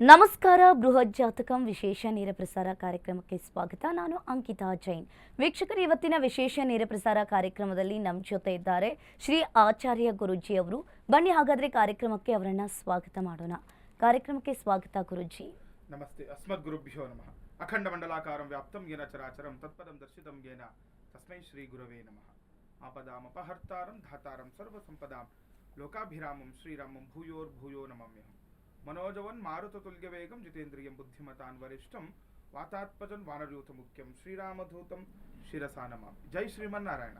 ನಮಸ್ಕಾರ, ಬೃಹತ್ ಜಾತಕಂ ವಿಶೇಷ ನೇರ ಪ್ರಸಾರ ಕಾರ್ಯಕ್ರಮಕ್ಕೆ ಸ್ವಾಗತ. ನಾನು ಅಂಕಿತಾ ಜೈನ್. ವೀಕ್ಷಕರು, ಇವತ್ತಿನ ವಿಶೇಷ ನೇರ ಪ್ರಸಾರ ಕಾರ್ಯಕ್ರಮದಲ್ಲಿ ನಮ್ಮ ಜೊತೆ ಇದ್ದಾರೆ ಶ್ರೀ ಆಚಾರ್ಯ ಗುರುಜಿ ಅವರು. ಬನ್ನಿ ಹಾಗಾದ್ರೆ ಕಾರ್ಯಕ್ರಮಕ್ಕೆ ಅವರನ್ನ ಸ್ವಾಗತ ಮಾಡೋಣ. ಕಾರ್ಯಕ್ರಮಕ್ಕೆ ಸ್ವಾಗತ ಗುರುಜಿ. ನಮಸ್ತೆ. ಅಸ್ಮದ್ಗುರುಭ್ಯೋ ನಮಃ. ಅಖಂಡ ಮಂಡಲಾಕಾರಂ ವ್ಯಾಪ್ತಂ ಯೇನ ಚರಾಚರಂ ತತ್ಪದಂ ದರ್ಶಿತಂ ತಸ್ಮೈ ಶ್ರೀ ಗುರವೇ ನಮಃ. ಆಪದಾಮಪಹರ್ತಾರಂ ಧಾತಾರಂ ಸರ್ವ ಸಂಪದಾಂ ಲೋಕಾಭಿರಾಮಂ ಶ್ರೀರಾಮಂ ಭೂಯೋರ್ ಭೂಯೋ ನಮಮ್ಯಹಂ ಮನೋಜವನ್ ಮಾರುತ ತುಲ್ಯ ವೇಗಂ ಜಿತೇಂದ್ರಿಯಂ ಬುದ್ಧಿಮತಾನ್ ವರಿಷ್ಠಂ ವಾತಾತ್ಪಜನ್ ವಾನರ್ಯೂತ ಮುಖ್ಯಂ ಶ್ರೀರಾಮಧೂತಂ ಶಿರಸಾನಮ. ಜೈ ಶ್ರೀಮನ್ನಾರಾಯಣ.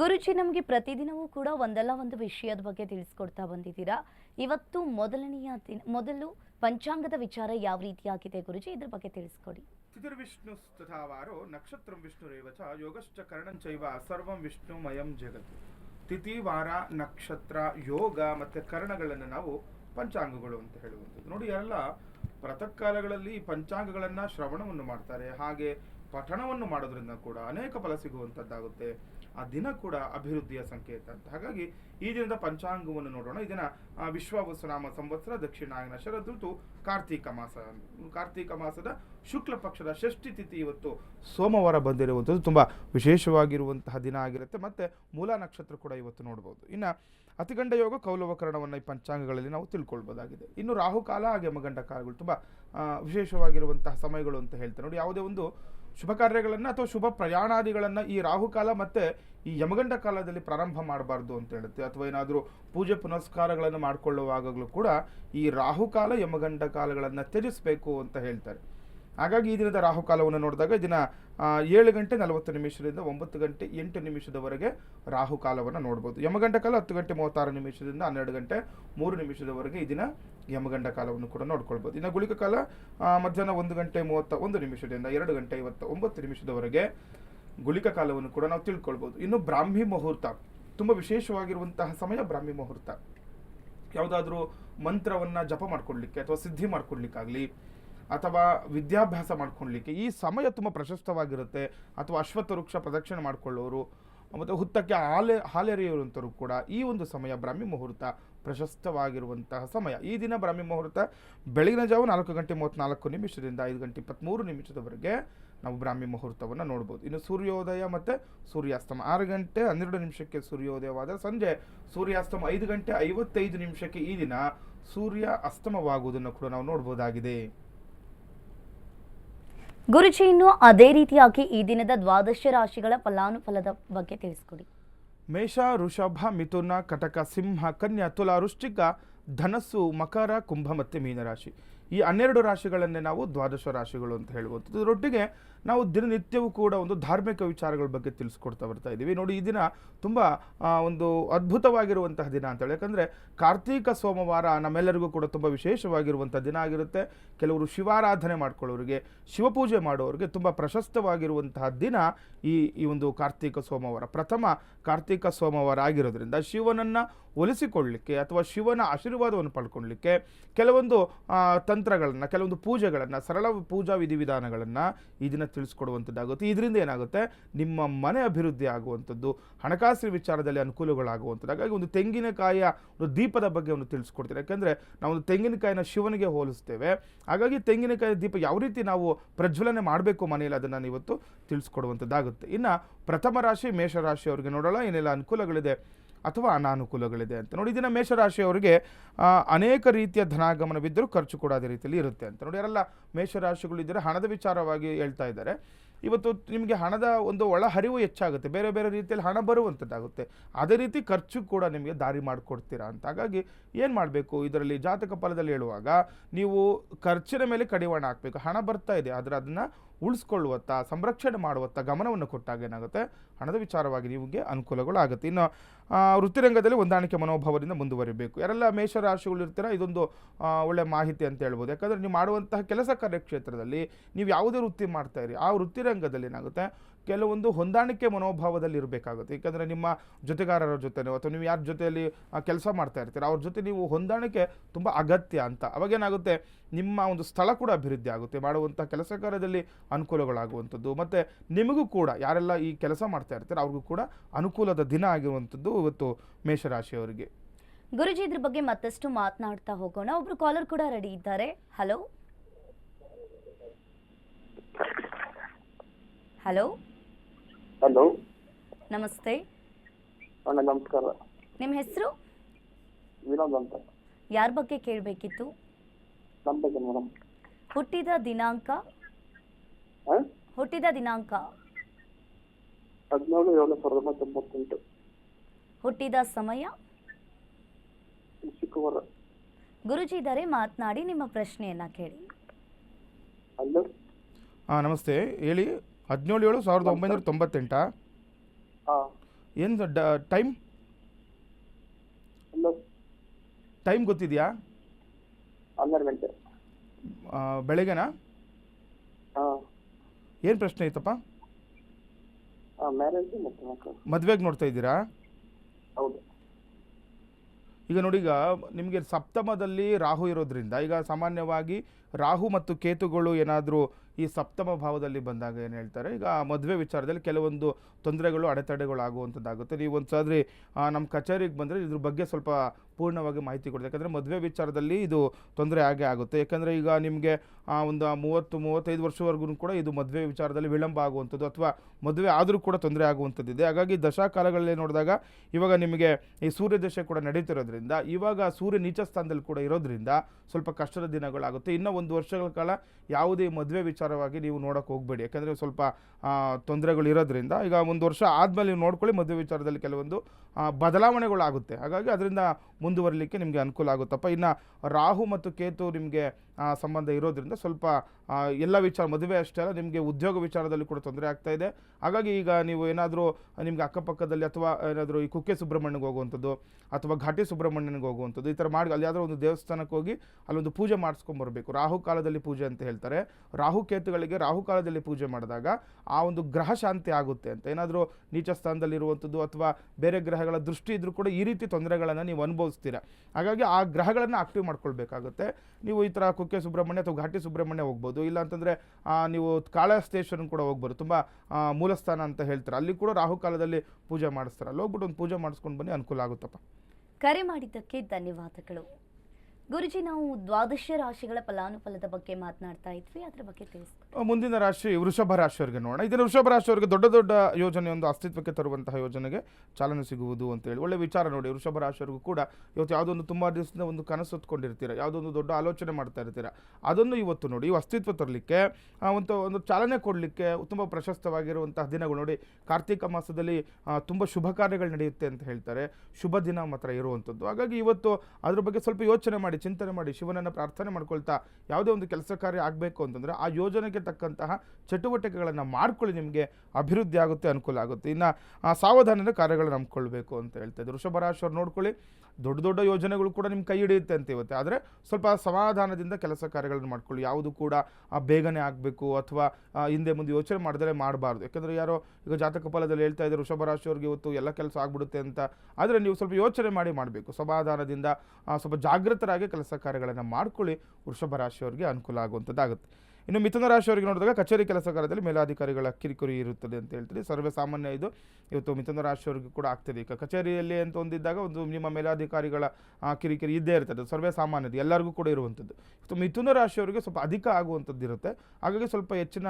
ಗುರುಜಿ ನಮಗೆ ಪ್ರತಿದಿನವೂ ಕೂಡ ಒಂದಲ್ಲ ಒಂದು ವಿಷಯದ ಬಗ್ಗೆ ತಿಳಿಸ್ಕೊಡ್ತಾ ಬಂದಿದ್ದೀರಾ? ಇವತ್ತು ಮೊದಲನೆಯ ದಿನ ಮೊದಲು ಪಂಚಾಂಗದ ವಿಚಾರ ಯಾವ ರೀತಿಯಾಗಿದೆ ಗುರುಜಿ? ಇದ್ರ ಬಗ್ಗೆ ತಿಳಿಸ್ಕೊಡಿ. ತಿಥಿರ್ವಿಷ್ಣು ತಥಾವಾರೋ ನಕ್ಷತ್ರಂ ವಿಷ್ಣು ರೇವಚ ಯೋಗಶ್ಚ ಕರ್ಣಂಚೈವ ಸರ್ವಂ ವಿಷ್ಣುಮಯಂ ಜಗತ್ತು. ತಿಥಿ ವಾರ ನಕ್ಷತ್ರ ಯೋಗ ಮತ್ತು ಕರ್ಣಗಳನ್ನು ನಾವು ಪಂಚಾಂಗಗಳು ಅಂತ ಹೇಳುವಂಥದ್ದು. ನೋಡಿ, ಎಲ್ಲ ಪ್ರತಕಾಲಗಳಲ್ಲಿ ಕಾಲಗಳಲ್ಲಿ ಪಂಚಾಂಗಗಳನ್ನ ಶ್ರವಣವನ್ನು ಮಾಡ್ತಾರೆ. ಹಾಗೆ ಪಠಣವನ್ನು ಮಾಡೋದ್ರಿಂದ ಕೂಡ ಅನೇಕ ಫಲ ಸಿಗುವಂಥದ್ದಾಗುತ್ತೆ. ಆ ದಿನ ಕೂಡ ಅಭಿವೃದ್ಧಿಯ ಸಂಕೇತ ಅಂತ. ಹಾಗಾಗಿ ಈ ದಿನದ ಪಂಚಾಂಗವನ್ನು ನೋಡೋಣ. ಈ ದಿನ ವಿಶ್ವಾವಸುನಾಮ ಸಂವತ್ಸರ, ದಕ್ಷಿಣಾಯನ ಶರದೃತು ಕಾರ್ತೀಕ ಮಾಸ. ಕಾರ್ತೀಕ ಮಾಸದ ಶುಕ್ಲ ಪಕ್ಷದ ಷಷ್ಠಿ ತಿಥಿ ಇವತ್ತು ಸೋಮವಾರ ಬಂದಿರುವಂಥದ್ದು. ತುಂಬ ವಿಶೇಷವಾಗಿರುವಂತಹ ದಿನ ಆಗಿರುತ್ತೆ. ಮತ್ತು ಮೂಲ ನಕ್ಷತ್ರ ಕೂಡ ಇವತ್ತು ನೋಡ್ಬೋದು. ಇನ್ನು ಅತಿಗಂಡ ಯೋಗ ಕೌಲವಕರಣವನ್ನು ಈ ಪಂಚಾಂಗಗಳಲ್ಲಿ ನಾವು ತಿಳ್ಕೊಳ್ಬೋದಾಗಿದೆ. ಇನ್ನು ರಾಹುಕಾಲ ಹಾಗೆ ಯಮಗಂಡ ಕಾಲಗಳು ತುಂಬ ವಿಶೇಷವಾಗಿರುವಂತಹ ಸಮಯಗಳು ಅಂತ ಹೇಳ್ತಾರೆ ನೋಡಿ, ಯಾವುದೇ ಒಂದು ಶುಭ ಕಾರ್ಯಗಳನ್ನು ಅಥವಾ ಶುಭ ಪ್ರಯಾಣಾದಿಗಳನ್ನು ಈ ರಾಹುಕಾಲ ಮತ್ತು ಈ ಯಮಗಂಡ ಕಾಲದಲ್ಲಿ ಪ್ರಾರಂಭ ಮಾಡಬಾರ್ದು ಅಂತ ಹೇಳುತ್ತೆ. ಅಥವಾ ಏನಾದರೂ ಪೂಜೆ ಪುನಸ್ಕಾರಗಳನ್ನು ಮಾಡಿಕೊಳ್ಳುವಾಗಲೂ ಕೂಡ ಈ ರಾಹುಕಾಲ ಯಮಗಂಡ ಕಾಲಗಳನ್ನು ತ್ಯಜಿಸಬೇಕು ಅಂತ ಹೇಳ್ತಾರೆ. ಹಾಗಾಗಿ ಈ ದಿನದ ರಾಹುಕಾಲವನ್ನು ನೋಡಿದಾಗ ದಿನ ಏಳು ಗಂಟೆ ನಲವತ್ತು ನಿಮಿಷದಿಂದ ಒಂಬತ್ತು ಗಂಟೆ ಎಂಟು ನಿಮಿಷದವರೆಗೆ ರಾಹುಕಾಲವನ್ನು ನೋಡ್ಬೋದು. ಯಮಗಂಡ ಕಾಲ ಹತ್ತು ಗಂಟೆ ಮೂವತ್ತಾರು ನಿಮಿಷದಿಂದ ಹನ್ನೆರಡು ಗಂಟೆ ಮೂರು ನಿಮಿಷದವರೆಗೆ ಈ ದಿನ ಯಮಗಂಡ ಕಾಲವನ್ನು ಕೂಡ ನೋಡ್ಕೊಳ್ಬೋದು. ಇನ್ನು ಗುಳಿಕ ಕಾಲ ಮಧ್ಯಾಹ್ನ ಒಂದು ಗಂಟೆ ಮೂವತ್ತ ಒಂದು ನಿಮಿಷದಿಂದ ಎರಡು ಗಂಟೆ ಐವತ್ತ ಒಂಬತ್ತು ನಿಮಿಷದವರೆಗೆ ಗುಳಿಕ ಕಾಲವನ್ನು ಕೂಡ ನಾವು ತಿಳ್ಕೊಳ್ಬೋದು. ಇನ್ನು ಬ್ರಾಹ್ಮಿ ಮುಹೂರ್ತ, ತುಂಬ ವಿಶೇಷವಾಗಿರುವಂತಹ ಸಮಯ ಬ್ರಾಹ್ಮಿ ಮುಹೂರ್ತ. ಯಾವುದಾದ್ರೂ ಮಂತ್ರವನ್ನ ಜಪ ಮಾಡ್ಕೊಳ್ಲಿಕ್ಕೆ ಅಥವಾ ಸಿದ್ಧಿ ಮಾಡ್ಕೊಳ್ಲಿಕ್ಕಾಗಲಿ ಅಥವಾ ವಿದ್ಯಾಭ್ಯಾಸ ಮಾಡ್ಕೊಳ್ಲಿಕ್ಕೆ ಈ ಸಮಯ ತುಂಬ ಪ್ರಶಸ್ತವಾಗಿರುತ್ತೆ. ಅಥವಾ ಅಶ್ವತ್ಥ ವೃಕ್ಷ ಪ್ರದಕ್ಷಿಣೆ ಮಾಡ್ಕೊಳ್ಳೋರು, ಮತ್ತು ಹುತ್ತಕ್ಕೆ ಹಾಲೆ, ಹಾಲೆರೆಯುವಂಥವ್ರು ಕೂಡ ಈ ಒಂದು ಸಮಯ ಬ್ರಾಹ್ಮಿ ಮುಹೂರ್ತ ಪ್ರಶಸ್ತವಾಗಿರುವಂತಹ ಸಮಯ. ಈ ದಿನ ಬ್ರಾಹ್ಮಿ ಮುಹೂರ್ತ ಬೆಳಗಿನ ಜಾವ ನಾಲ್ಕು ಗಂಟೆ ಮೂವತ್ತ್ನಾಲ್ಕು ನಿಮಿಷದಿಂದ ಐದು ಗಂಟೆ ಇಪ್ಪತ್ತ್ಮೂರು ನಿಮಿಷದವರೆಗೆ ನಾವು ಬ್ರಾಹ್ಮಿ ಮುಹೂರ್ತವನ್ನು ನೋಡ್ಬೋದು. ಇನ್ನು ಸೂರ್ಯೋದಯ ಮತ್ತು ಸೂರ್ಯಾಸ್ತಮ. ಆರು ಗಂಟೆ ಹನ್ನೆರಡು ನಿಮಿಷಕ್ಕೆ ಸೂರ್ಯೋದಯವಾದ ಸಂಜೆ. ಸೂರ್ಯಾಸ್ತಮ ಐದು ಗಂಟೆ ಐವತ್ತೈದು ನಿಮಿಷಕ್ಕೆ ಈ ದಿನ ಸೂರ್ಯ ಅಸ್ತಮವಾಗುವುದನ್ನು ಕೂಡ ನಾವು ನೋಡ್ಬೋದಾಗಿದೆ. ಗುರುಜಿ ಇನ್ನು ಅದೇ ರೀತಿಯಾಗಿ ಈ ದಿನದ ದ್ವಾದಶ ರಾಶಿಗಳ ಫಲಾನುಫಲದ ಬಗ್ಗೆ ತಿಳಿಸ್ಕೊಡಿ. ಮೇಷ ಋಷಭ ಮಿಥುನ, ಕಟಕ, ಸಿಂಹ, ಕನ್ಯಾ, ತುಲಾ, ವೃಶ್ಚಿಕ ಧನಸ್ಸು, ಮಕರ, ಕುಂಭ ಮತ್ತು ಮೀನರಾಶಿ. ಈ ಹನ್ನೆರಡು ರಾಶಿಗಳನ್ನೇ ನಾವು ದ್ವಾದಶ ರಾಶಿಗಳು ಅಂತ ಹೇಳ್ಬೋದು. ಇದರೊಟ್ಟಿಗೆ ನಾವು ದಿನನಿತ್ಯವೂ ಕೂಡ ಒಂದು ಧಾರ್ಮಿಕ ವಿಚಾರಗಳ ಬಗ್ಗೆ ತಿಳಿಸ್ಕೊಡ್ತಾ ಬರ್ತಾ ಇದ್ದೀವಿ. ನೋಡಿ, ಈ ದಿನ ತುಂಬ ಒಂದು ಅದ್ಭುತವಾಗಿರುವಂತಹ ದಿನ ಅಂತೇಳಿ ಯಾಕಂದರೆ ಕಾರ್ತೀಕ ಸೋಮವಾರ ನಮ್ಮೆಲ್ಲರಿಗೂ ಕೂಡ ತುಂಬ ವಿಶೇಷವಾಗಿರುವಂಥ ದಿನ ಆಗಿರುತ್ತೆ. ಕೆಲವರು ಶಿವಾರಾಧನೆ ಮಾಡ್ಕೊಳ್ಳೋರಿಗೆ, ಶಿವಪೂಜೆ ಮಾಡೋರಿಗೆ ತುಂಬ ಪ್ರಶಸ್ತವಾಗಿರುವಂತಹ ದಿನ ಈ ಈ ಒಂದು ಕಾರ್ತೀಕ ಸೋಮವಾರ. ಪ್ರಥಮ ಕಾರ್ತೀಕ ಸೋಮವಾರ ಆಗಿರೋದ್ರಿಂದ ಶಿವನನ್ನು ಒಲಿಸಿಕೊಳ್ಳಲಿಕ್ಕೆ ಅಥವಾ ಶಿವನ ಆಶೀರ್ವಾದವನ್ನು ಪಡ್ಕೊಳ್ಳಲಿಕ್ಕೆ ಕೆಲವೊಂದು ತಂತ್ರಗಳನ್ನು, ಕೆಲವೊಂದು ಪೂಜೆಗಳನ್ನು, ಸರಳ ಪೂಜಾ ವಿಧಿವಿಧಾನಗಳನ್ನು ಈ ದಿನ ತಿಳಿಸ್ಕೊಡುವಂಥದ್ದಾಗುತ್ತೆ. ಇದರಿಂದ ಏನಾಗುತ್ತೆ? ನಿಮ್ಮ ಮನೆ ಅಭಿವೃದ್ಧಿ ಆಗುವಂಥದ್ದು, ಹಣಕಾಸಿನ ವಿಚಾರದಲ್ಲಿ ಅನುಕೂಲಗಳಾಗುವಂಥದ್ದು ಹಾಗಾಗಿ ಒಂದು ತೆಂಗಿನಕಾಯಿಯ ಒಂದು ದೀಪದ ಬಗ್ಗೆ ಒಂದು ತಿಳಿಸ್ಕೊಡ್ತೀನಿ. ಯಾಕೆಂದರೆ ನಾವು ಒಂದು ತೆಂಗಿನಕಾಯಿನ ಶಿವನಿಗೆ ಹೋಲಿಸ್ತೇವೆ. ಹಾಗಾಗಿ ತೆಂಗಿನಕಾಯಿ ದೀಪ ಯಾವ ರೀತಿ ನಾವು ಪ್ರಜ್ವಲನೆ ಮಾಡಬೇಕು ಮನೆಯಲ್ಲಿ ಅದನ್ನು ಇವತ್ತು ತಿಳಿಸ್ಕೊಡುವಂಥದ್ದಾಗುತ್ತೆ. ಇನ್ನು ಪ್ರಥಮ ರಾಶಿ ಮೇಷರಾಶಿ ಅವರಿಗೆ ನೋಡೋಣ. ಏನೆಲ್ಲ ಅನುಕೂಲಗಳಿದೆ? ಅಥವಾ ಅನಾನುಕೂಲಗಳಿದೆ ಅಂತ. ನೋಡಿ, ಇದನ್ನು ಮೇಷರಾಶಿಯವರಿಗೆ ಅನೇಕ ರೀತಿಯ ಧನಾಗಮನವಿದ್ದರೂ ಖರ್ಚು ಕೂಡ ಅದೇ ರೀತಿಯಲ್ಲಿ ಇರುತ್ತೆ ಅಂತ. ನೋಡಿ, ಯಾರೆಲ್ಲ ಮೇಷರಾಶಿಗಳು ಇದ್ದರೆ, ಹಣದ ವಿಚಾರವಾಗಿ ಹೇಳ್ತಾ ಇದ್ದಾರೆ. ಇವತ್ತು ನಿಮಗೆ ಹಣದ ಒಂದು ಒಳ ಹರಿವು ಹೆಚ್ಚಾಗುತ್ತೆ. ಬೇರೆ ಬೇರೆ ರೀತಿಯಲ್ಲಿ ಹಣ ಬರುವಂಥದ್ದಾಗುತ್ತೆ ಅದೇ ರೀತಿ ಖರ್ಚು ಕೂಡ ನಿಮಗೆ ದಾರಿ ಮಾಡಿಕೊಡ್ತೀರಾ ಅಂತ. ಹಾಗಾಗಿ ಏನು ಮಾಡಬೇಕು? ಇದರಲ್ಲಿ ಜಾತಕ ಫಲದಲ್ಲಿ ಹೇಳುವಾಗ, ನೀವು ಖರ್ಚಿನ ಮೇಲೆ ಕಡಿವಾಣ ಹಾಕಬೇಕು. ಹಣ ಬರ್ತಾ ಇದೆ, ಆದರೆ ಅದನ್ನು ಉಳಿಸ್ಕೊಳ್ಳುವತ್ತ, ಸಂರಕ್ಷಣೆ ಮಾಡುವತ್ತ ಗಮನವನ್ನು ಕೊಟ್ಟಾಗ ಏನಾಗುತ್ತೆ? ಹಣದ ವಿಚಾರವಾಗಿ ನಿಮಗೆ ಅನುಕೂಲಗಳು ಆಗುತ್ತೆ ಇನ್ನು ವೃತ್ತಿರಂಗದಲ್ಲಿ ಹೊಂದಾಣಿಕೆ ಮನೋಭಾವದಿಂದ ಮುಂದುವರಿಬೇಕು. ಯಾರೆಲ್ಲ ಮೇಷರಾಶಿಗಳು ಇರ್ತೀರ, ಇದೊಂದು ಒಳ್ಳೆಯ ಒಳ್ಳೆ ಮಾಹಿತಿ ಅಂತ ಹೇಳ್ಬೋದು. ಯಾಕಂದರೆ ನೀವು ಮಾಡುವಂತಹ ಕೆಲಸ ಕಾರ್ಯಕ್ಷೇತ್ರದಲ್ಲಿ ನೀವು ಯಾವುದೇ ವೃತ್ತಿ ಮಾಡ್ತಾ ಇರಿ, ಆ ವೃತ್ತಿರಂಗದಲ್ಲಿ ಏನಾಗುತ್ತೆ? ಕೆಲವೊಂದು ಹೊಂದಾಣಿಕೆ ಮನೋಭಾವದಲ್ಲಿ ಇರಬೇಕಾಗುತ್ತೆ ಏಕೆಂದರೆ ನಿಮ್ಮ ಜೊತೆಗಾರರ ಜೊತೆನೋ, ಅಥವಾ ನೀವು ಯಾರ ಜೊತೆಯಲ್ಲಿ ಕೆಲಸ ಮಾಡ್ತಾ ಇರ್ತೀರ, ಅವ್ರ ಜೊತೆ ನೀವು ಹೊಂದಾಣಿಕೆ ತುಂಬ ಅಗತ್ಯ ಅಂತ. ಅವಾಗೇನಾಗುತ್ತೆ ನಿಮ್ಮ ಒಂದು ಸ್ಥಳ ಕೂಡ ಅಭಿವೃದ್ಧಿ ಆಗುತ್ತೆ. ಮಾಡುವಂಥ ಕೆಲಸ ಕಾರ್ಯದಲ್ಲಿ ಅನುಕೂಲಗಳಾಗುವಂಥದ್ದು. ಮತ್ತು ನಿಮಗೂ ಕೂಡ, ಯಾರೆಲ್ಲ ಈ ಕೆಲಸ ಮಾಡ್ತಾ ಇರ್ತಾರೆ, ಅವ್ರಿಗೂ ಕೂಡ ಅನುಕೂಲದ ದಿನ ಆಗಿರುವಂಥದ್ದು ಇವತ್ತು ಮೇಷರಾಶಿಯವರಿಗೆ. ಗುರುಜಿ, ಇದ್ರ ಬಗ್ಗೆ ಮತ್ತಷ್ಟು ಮಾತನಾಡ್ತಾ ಹೋಗೋಣ. ಒಬ್ರು ಕಾಲರ್ ಕೂಡ ರೆಡಿ ಇದ್ದಾರೆ. ಹಲೋ? ಹಲೋ? ಹಲೋ. ನಮಸ್ತೆ. ಅಣ್ಣ ನಮಸ್ಕಾರ. ನಿಮ್ಮ ಹೆಸರು? ವಿನೋದ್ ಅಂತ. ಯಾರ ಬಗ್ಗೆ ಕೇಳಬೇಕಿತ್ತು? ನಮ್ಮ ಬಗ್ಗೆ ಮೇಡಮ್. ಹುಟ್ಟಿದ ದಿನಾಂಕ? ಹುಟ್ಟಿದ ದಿನಾಂಕ? ಹದಿನೇಳು ಏಳು ಸಾವಿರದ ಒಂಬೈನೂರ ತೊಂಬತ್ತೆಂಟು. ಹುಟ್ಟಿದ ಸಮಯ? ಶುಕ್ರವಾರ. ಗುರುಜಿ ಇದ್ದಾರೆ ಮಾತನಾಡಿ ನಿಮ್ಮ ಪ್ರಶ್ನೆಯನ್ನ ಕೇಳಿ. ಹಲೋ. ಹಾಂ ನಮಸ್ತೆ. ಹೇಳಿ ಹದಿನೇಳು ಏಳು ಸಾವಿರದ ಒಂಬೈನೂರ ತೊಂಬತ್ತೆಂಟಾ? ಹಾಂ. ಏನು ಟೈಮ್? ಟೈಮ್ ಗೊತ್ತಿದೆಯಾ? ಹನ್ನೆರಡು ಗಂಟೆ. ಬೆಳಗ್ಗೆನಾ? ಹಾಂ. ಏನು ಪ್ರಶ್ನೆ ಐತಪ್ಪ? ಹಾಂ ಮ್ಯಾರೇಜ್ ಮತ್ತು ಮಕ್ಕಳು. ಮದುವೆಗೆ ನೋಡ್ತಾ ಇದ್ದೀರಾ? ಹೌದು. ಈಗ ನೋಡಿ ಈಗ ನಿಮಗೆ ಸಪ್ತಮದಲ್ಲಿ ರಾಹು ಇರೋದ್ರಿಂದ ಈಗ ಸಾಮಾನ್ಯವಾಗಿ ರಾಹು ಮತ್ತು ಕೇತುಗಳು ಏನಾದರೂ ಈ ಸಪ್ತಮ ಭಾವದಲ್ಲಿ ಬಂದಾಗ ಏನು ಹೇಳ್ತಾರೆ, ಈಗ ಮದುವೆ ವಿಚಾರದಲ್ಲಿ ಕೆಲವೊಂದು ತೊಂದರೆಗಳು ಅಡೆತಡೆಗಳು ಆಗುವಂಥದ್ದಾಗುತ್ತೆ ನೀವು ಒಂದು ನಮ್ಮ ಕಚೇರಿಗೆ ಬಂದರೆ ಇದ್ರ ಬಗ್ಗೆ ಸ್ವಲ್ಪ ಪೂರ್ಣವಾಗಿ ಮಾಹಿತಿ ಕೊಡ್ತೀವಿ ಯಾಕಂದರೆ ಮದುವೆ ವಿಚಾರದಲ್ಲಿ ಇದು ತೊಂದರೆ ಆಗೇ ಆಗುತ್ತೆ. ಯಾಕಂದರೆ ಈಗ ನಿಮಗೆ ಒಂದು ಮೂವತ್ತು, ಮೂವತ್ತೈದು ವರ್ಷವರೆಗೂ ಕೂಡ ಇದು ಮದುವೆ ವಿಚಾರದಲ್ಲಿ ವಿಳಂಬ ಆಗುವಂಥದ್ದು ಅಥವಾ ಮದುವೆ ಆದರೂ ಕೂಡ ತೊಂದರೆ ಆಗುವಂಥದ್ದಿದೆ. ಹಾಗಾಗಿ ದಶಾಕಾಲಗಳಲ್ಲಿ ನೋಡಿದಾಗ ಇವಾಗ ನಿಮಗೆ ಈ ಸೂರ್ಯ ದಶೆ ಕೂಡ ನಡೀತಿರೋದ್ರಿಂದ, ಇವಾಗ ಸೂರ್ಯ ನೀಚ ಸ್ಥಾನದಲ್ಲಿ ಕೂಡ ಇರೋದ್ರಿಂದ ಸ್ವಲ್ಪ ಕಷ್ಟದ ದಿನಗಳಾಗುತ್ತೆ. ಇನ್ನೂ ಒಂದು ವರ್ಷಗಳ ಕಾಲ ಯಾವುದೇ ಮದುವೆ ವಿಚಾರವಾಗಿ ನೀವು ನೋಡೋಕೆ ಹೋಗಬೇಡಿ. ಯಾಕೆಂದರೆ ಸ್ವಲ್ಪ ತೊಂದರೆಗಳು ಇರೋದ್ರಿಂದ ಈಗ ಒಂದು ವರ್ಷ ಆದಮೇಲೆ ನೀವು ನೋಡ್ಕೊಳ್ಳಿ, ಮದುವೆ ವಿಚಾರದಲ್ಲಿ ಕೆಲವೊಂದು ಬದಲಾವಣೆಗಳಾಗುತ್ತೆ. ಹಾಗಾಗಿ ಅದರಿಂದ ಮುಂದುವರಲಿಕ್ಕೆ ನಿಮಗೆ ಅನುಕೂಲ ಆಗುತ್ತಪ್ಪ. ಇನ್ನು ರಾಹು ಮತ್ತು ಕೇತು ನಿಮಗೆ ಸಂಬಂಧ ಇರೋದ್ರಿಂದ ಸ್ವಲ್ಪ ಎಲ್ಲ ವಿಚಾರ, ಮದುವೆ ಅಷ್ಟೇ ಅಲ್ಲ, ನಿಮಗೆ ಉದ್ಯೋಗ ವಿಚಾರದಲ್ಲಿ ಕೂಡ ತೊಂದರೆ ಆಗ್ತಾ ಇದೆ. ಹಾಗಾಗಿ ಈಗ ನೀವು ಏನಾದರೂ ನಿಮಗೆ ಅಕ್ಕಪಕ್ಕದಲ್ಲಿ ಅಥವಾ ಏನಾದರೂ ಈ ಕುಕ್ಕೆ ಸುಬ್ರಹ್ಮಣ್ಯಗೆ ಹೋಗುವಂಥದ್ದು, ಅಥವಾ ಘಾಟಿ ಸುಬ್ರಹ್ಮಣ್ಯನಿಗೆ ಹೋಗುವಂಥದ್ದು, ಈ ಥರ ಮಾಡಿ, ಅಲ್ಲಿ ಯಾವುದೋ ಒಂದು ದೇವಸ್ಥಾನಕ್ಕೆ ಹೋಗಿ ಅಲ್ಲೊಂದು ಪೂಜೆ ಮಾಡಿಸ್ಕೊಂಬರ್ಬೇಕು. ರಾಹು ಕಾಲದಲ್ಲಿ ಪೂಜೆ ಅಂತ ಹೇಳ್ತಾರೆ. ರಾಹು ಕೇತುಗಳಿಗೆ ರಾಹು ಕಾಲದಲ್ಲಿ ಪೂಜೆ ಮಾಡಿದಾಗ ಆ ಒಂದು ಗ್ರಹ ಶಾಂತಿ ಆಗುತ್ತೆ ಅಂತ. ಏನಾದರೂ ನೀಚ ಸ್ಥಾನದಲ್ಲಿರುವಂಥದ್ದು ಅಥವಾ ಬೇರೆ ಗ್ರಹಗಳ ದೃಷ್ಟಿ ಇದ್ರೂ ಕೂಡ ಈ ರೀತಿ ತೊಂದರೆಗಳನ್ನು ನೀವು ಅನುಭವಿಸ್ತೀರ. ಹಾಗಾಗಿ ಆ ಗ್ರಹಗಳನ್ನು ಆಕ್ಟಿವ್ ಮಾಡ್ಕೊಳ್ಬೇಕಾಗುತ್ತೆ. ನೀವು ಈ ಥರ ಕುಕ್ಕೆ ಸುಬ್ರಹ್ಮಣ್ಯ ಅಥವಾ ಘಾಟಿ ಸುಬ್ರಹ್ಮಣ್ಯ ಹೋಗ್ಬೋದು, ಇಲ್ಲ ಅಂತಂದರೆ ನೀವು ಸ್ಟೇಷನ್ ಕೂಡ ಹೋಗ್ಬೋದು, ತುಂಬ ಮೂಲಸ್ಥಾನ ಅಂತ ಹೇಳ್ತಾರೆ. ಅಲ್ಲಿ ಕೂಡ ರಾಹು ಕಾಲದಲ್ಲಿ ಪೂಜೆ ಮಾಡಿಸ್ತಾರೆ. ಅಲ್ಲಿ ಹೋಗ್ಬಿಟ್ಟು ಒಂದು ಪೂಜೆ ಮಾಡಿಸ್ಕೊಂಡು ಬನ್ನಿ, ಅನುಕೂಲ ಆಗುತ್ತಪ್ಪ. ಕರೆ ಮಾಡಿದ್ದಕ್ಕೆ ಧನ್ಯವಾದಗಳು. ಗುರುಜಿ, ನಾವು ದ್ವಾದಶ ರಾಶಿಗಳ ಫಲಾನುಫಲದ ಬಗ್ಗೆ ಮಾತನಾಡ್ತಾ ಇದ್ವಿ. ಅದರ ಬಗ್ಗೆ ತಿಳಿಸ್ಕೊಡಿ ಮುಂದಿನ ರಾಶಿ ವೃಷಭ ರಾಶಿಯವರಿಗೆ ನೋಡೋಣ. ಇದನ್ನು ವೃಷಭ ರಾಶಿಯವರಿಗೆ ದೊಡ್ಡ ದೊಡ್ಡ ಯೋಜನೆ ಒಂದು ಅಸ್ತಿತ್ವಕ್ಕೆ ತರುವಂತಹ ಯೋಜನೆಗೆ ಚಾಲನೆ ಸಿಗುವುದು ಅಂತೇಳಿ ಒಳ್ಳೆ ವಿಚಾರ ನೋಡಿ. ವೃಷಭ ರಾಶಿಯವರಿಗೂ ಕೂಡ ಇವತ್ತು ಯಾವುದೊಂದು ತುಂಬ ದಿವಸದಿಂದ ಒಂದು ಕನಸು ಹೊತ್ಕೊಂಡಿರ್ತೀರ? ಯಾವುದೊಂದು ದೊಡ್ಡ ಆಲೋಚನೆ ಮಾಡ್ತಾ ಇರ್ತೀರ? ಅದನ್ನು ಇವತ್ತು ನೋಡಿ ಇವು ಅಸ್ತಿತ್ವ ತರಲಿಕ್ಕೆ ಒಂದು ಒಂದು ಚಾಲನೆ ಕೊಡಲಿಕ್ಕೆ ತುಂಬ ಪ್ರಶಸ್ತವಾಗಿರುವಂತಹ ದಿನಗಳು ನೋಡಿ. ಕಾರ್ತಿಕ ಮಾಸದಲ್ಲಿ ತುಂಬ ಶುಭ ಕಾರ್ಯಗಳು ನಡೆಯುತ್ತೆ ಅಂತ ಹೇಳ್ತಾರೆ. ಶುಭ ದಿನ ಮಾತ್ರ ಇರುವಂಥದ್ದು ಹಾಗಾಗಿ ಇವತ್ತು ಅದ್ರ ಬಗ್ಗೆ ಸ್ವಲ್ಪ ಯೋಚನೆ ಮಾಡಿ. ಚಿಂತನೆ ಮಾಡಿ ಶಿವನನ್ನು ಪ್ರಾರ್ಥನೆ ಮಾಡ್ಕೊಳ್ತಾ ಯಾವುದೇ ಒಂದು ಕೆಲಸ ಕಾರ್ಯ ಆಗಬೇಕು ಅಂತಂದರೆ ಆ ಯೋಜನೆಗೆ ತಕ್ಕಂತಹ ಚಟುವಟಿಕೆಗಳನ್ನು ಮಾಡ್ಕೊಳ್ಳಿ, ನಿಮಗೆ ಅಭಿವೃದ್ಧಿ ಆಗುತ್ತೆ, ಅನುಕೂಲ ಆಗುತ್ತೆ. ಇನ್ನು ಆ ಸಾವಧಾನದ ಕಾರ್ಯಗಳನ್ನು ನಂಬ್ಕೊಳ್ಬೇಕು ಅಂತ ಹೇಳ್ತಾ ಇದ್ದರು ವೃಷಭ ರಾಶಿಯವ್ರು ನೋಡ್ಕೊಳ್ಳಿ. ದೊಡ್ಡ ದೊಡ್ಡ ಯೋಜನೆಗಳು ಕೂಡ ನಿಮ್ಮ ಕೈ ಹಿಡಿಯುತ್ತೆ ಅಂತ ಇವತ್ತೆ. ಆದರೆ ಸ್ವಲ್ಪ ಸಮಾಧಾನದಿಂದ ಕೆಲಸ ಕಾರ್ಯಗಳನ್ನು ಮಾಡ್ಕೊಳ್ಳಿ. ಯಾವುದು ಕೂಡ ಬೇಗನೆ ಆಗಬೇಕು ಅಥವಾ ಹಿಂದೆ ಮುಂದೆ ಯೋಚನೆ ಮಾಡಿದ್ರೆ ಮಾಡಬಾರ್ದು. ಯಾಕಂದರೆ ಯಾರೋ ಈಗ ಜಾತಕ ಫಲದಲ್ಲಿ ಹೇಳ್ತಾ ಇದ್ದಾರೆ, ವೃಷಭ ರಾಶಿಯವ್ರಿಗೆ ಇವತ್ತು ಎಲ್ಲ ಕೆಲಸ ಆಗ್ಬಿಡುತ್ತೆ ಅಂತ. ಆದರೆ ನೀವು ಸ್ವಲ್ಪ ಯೋಚನೆ ಮಾಡಿ ಮಾಡಬೇಕು. ಸಮಾಧಾನದಿಂದ ಸ್ವಲ್ಪ ಜಾಗೃತರಾಗಿ ಕೆಲಸ ಕಾರ್ಯಗಳನ್ನು ಮಾಡ್ಕೊಳ್ಳಿ. ವೃಷಭ ರಾಶಿಯವ್ರಿಗೆ ಅನುಕೂಲ ಆಗುವಂಥದ್ದಾಗುತ್ತೆ. ಇನ್ನು ಮಿಥುನ ರಾಶಿಯವರಿಗೆ ನೋಡಿದಾಗ ಕಚೇರಿ ಕೆಲಸ ಕಾರ್ಯದಲ್ಲಿ ಮೇಲಾಧಿಕಾರಿಗಳ ಕಿರಿಕಿರಿ ಇರುತ್ತದೆ ಅಂತ ಹೇಳ್ತೀರಿ ಸರ್ವೇ ಸಾಮಾನ್ಯ ಇದು. ಇವತ್ತು ಮಿಥುನ ರಾಶಿಯವರಿಗೆ ಕೂಡ ಆಗ್ತದೆ. ಈಗ ಕಚೇರಿಯಲ್ಲಿ ಅಂತ ಒಂದಿದ್ದಾಗ ಒಂದು ನಿಮ್ಮ ಮೇಲಾಧಿಕಾರಿಗಳ ಕಿರಿಕಿರಿ ಇದ್ದೇ ಇರ್ತದೆ. ಸರ್ವೇ ಸಾಮಾನ್ಯದು ಎಲ್ಲರಿಗೂ ಕೂಡ ಇರುವಂಥದ್ದು. ಇವತ್ತು ಮಿಥುನ ರಾಶಿಯವರಿಗೆ ಸ್ವಲ್ಪ ಅಧಿಕ ಆಗುವಂಥದ್ದು ಇರುತ್ತೆ. ಹಾಗಾಗಿ ಸ್ವಲ್ಪ ಹೆಚ್ಚಿನ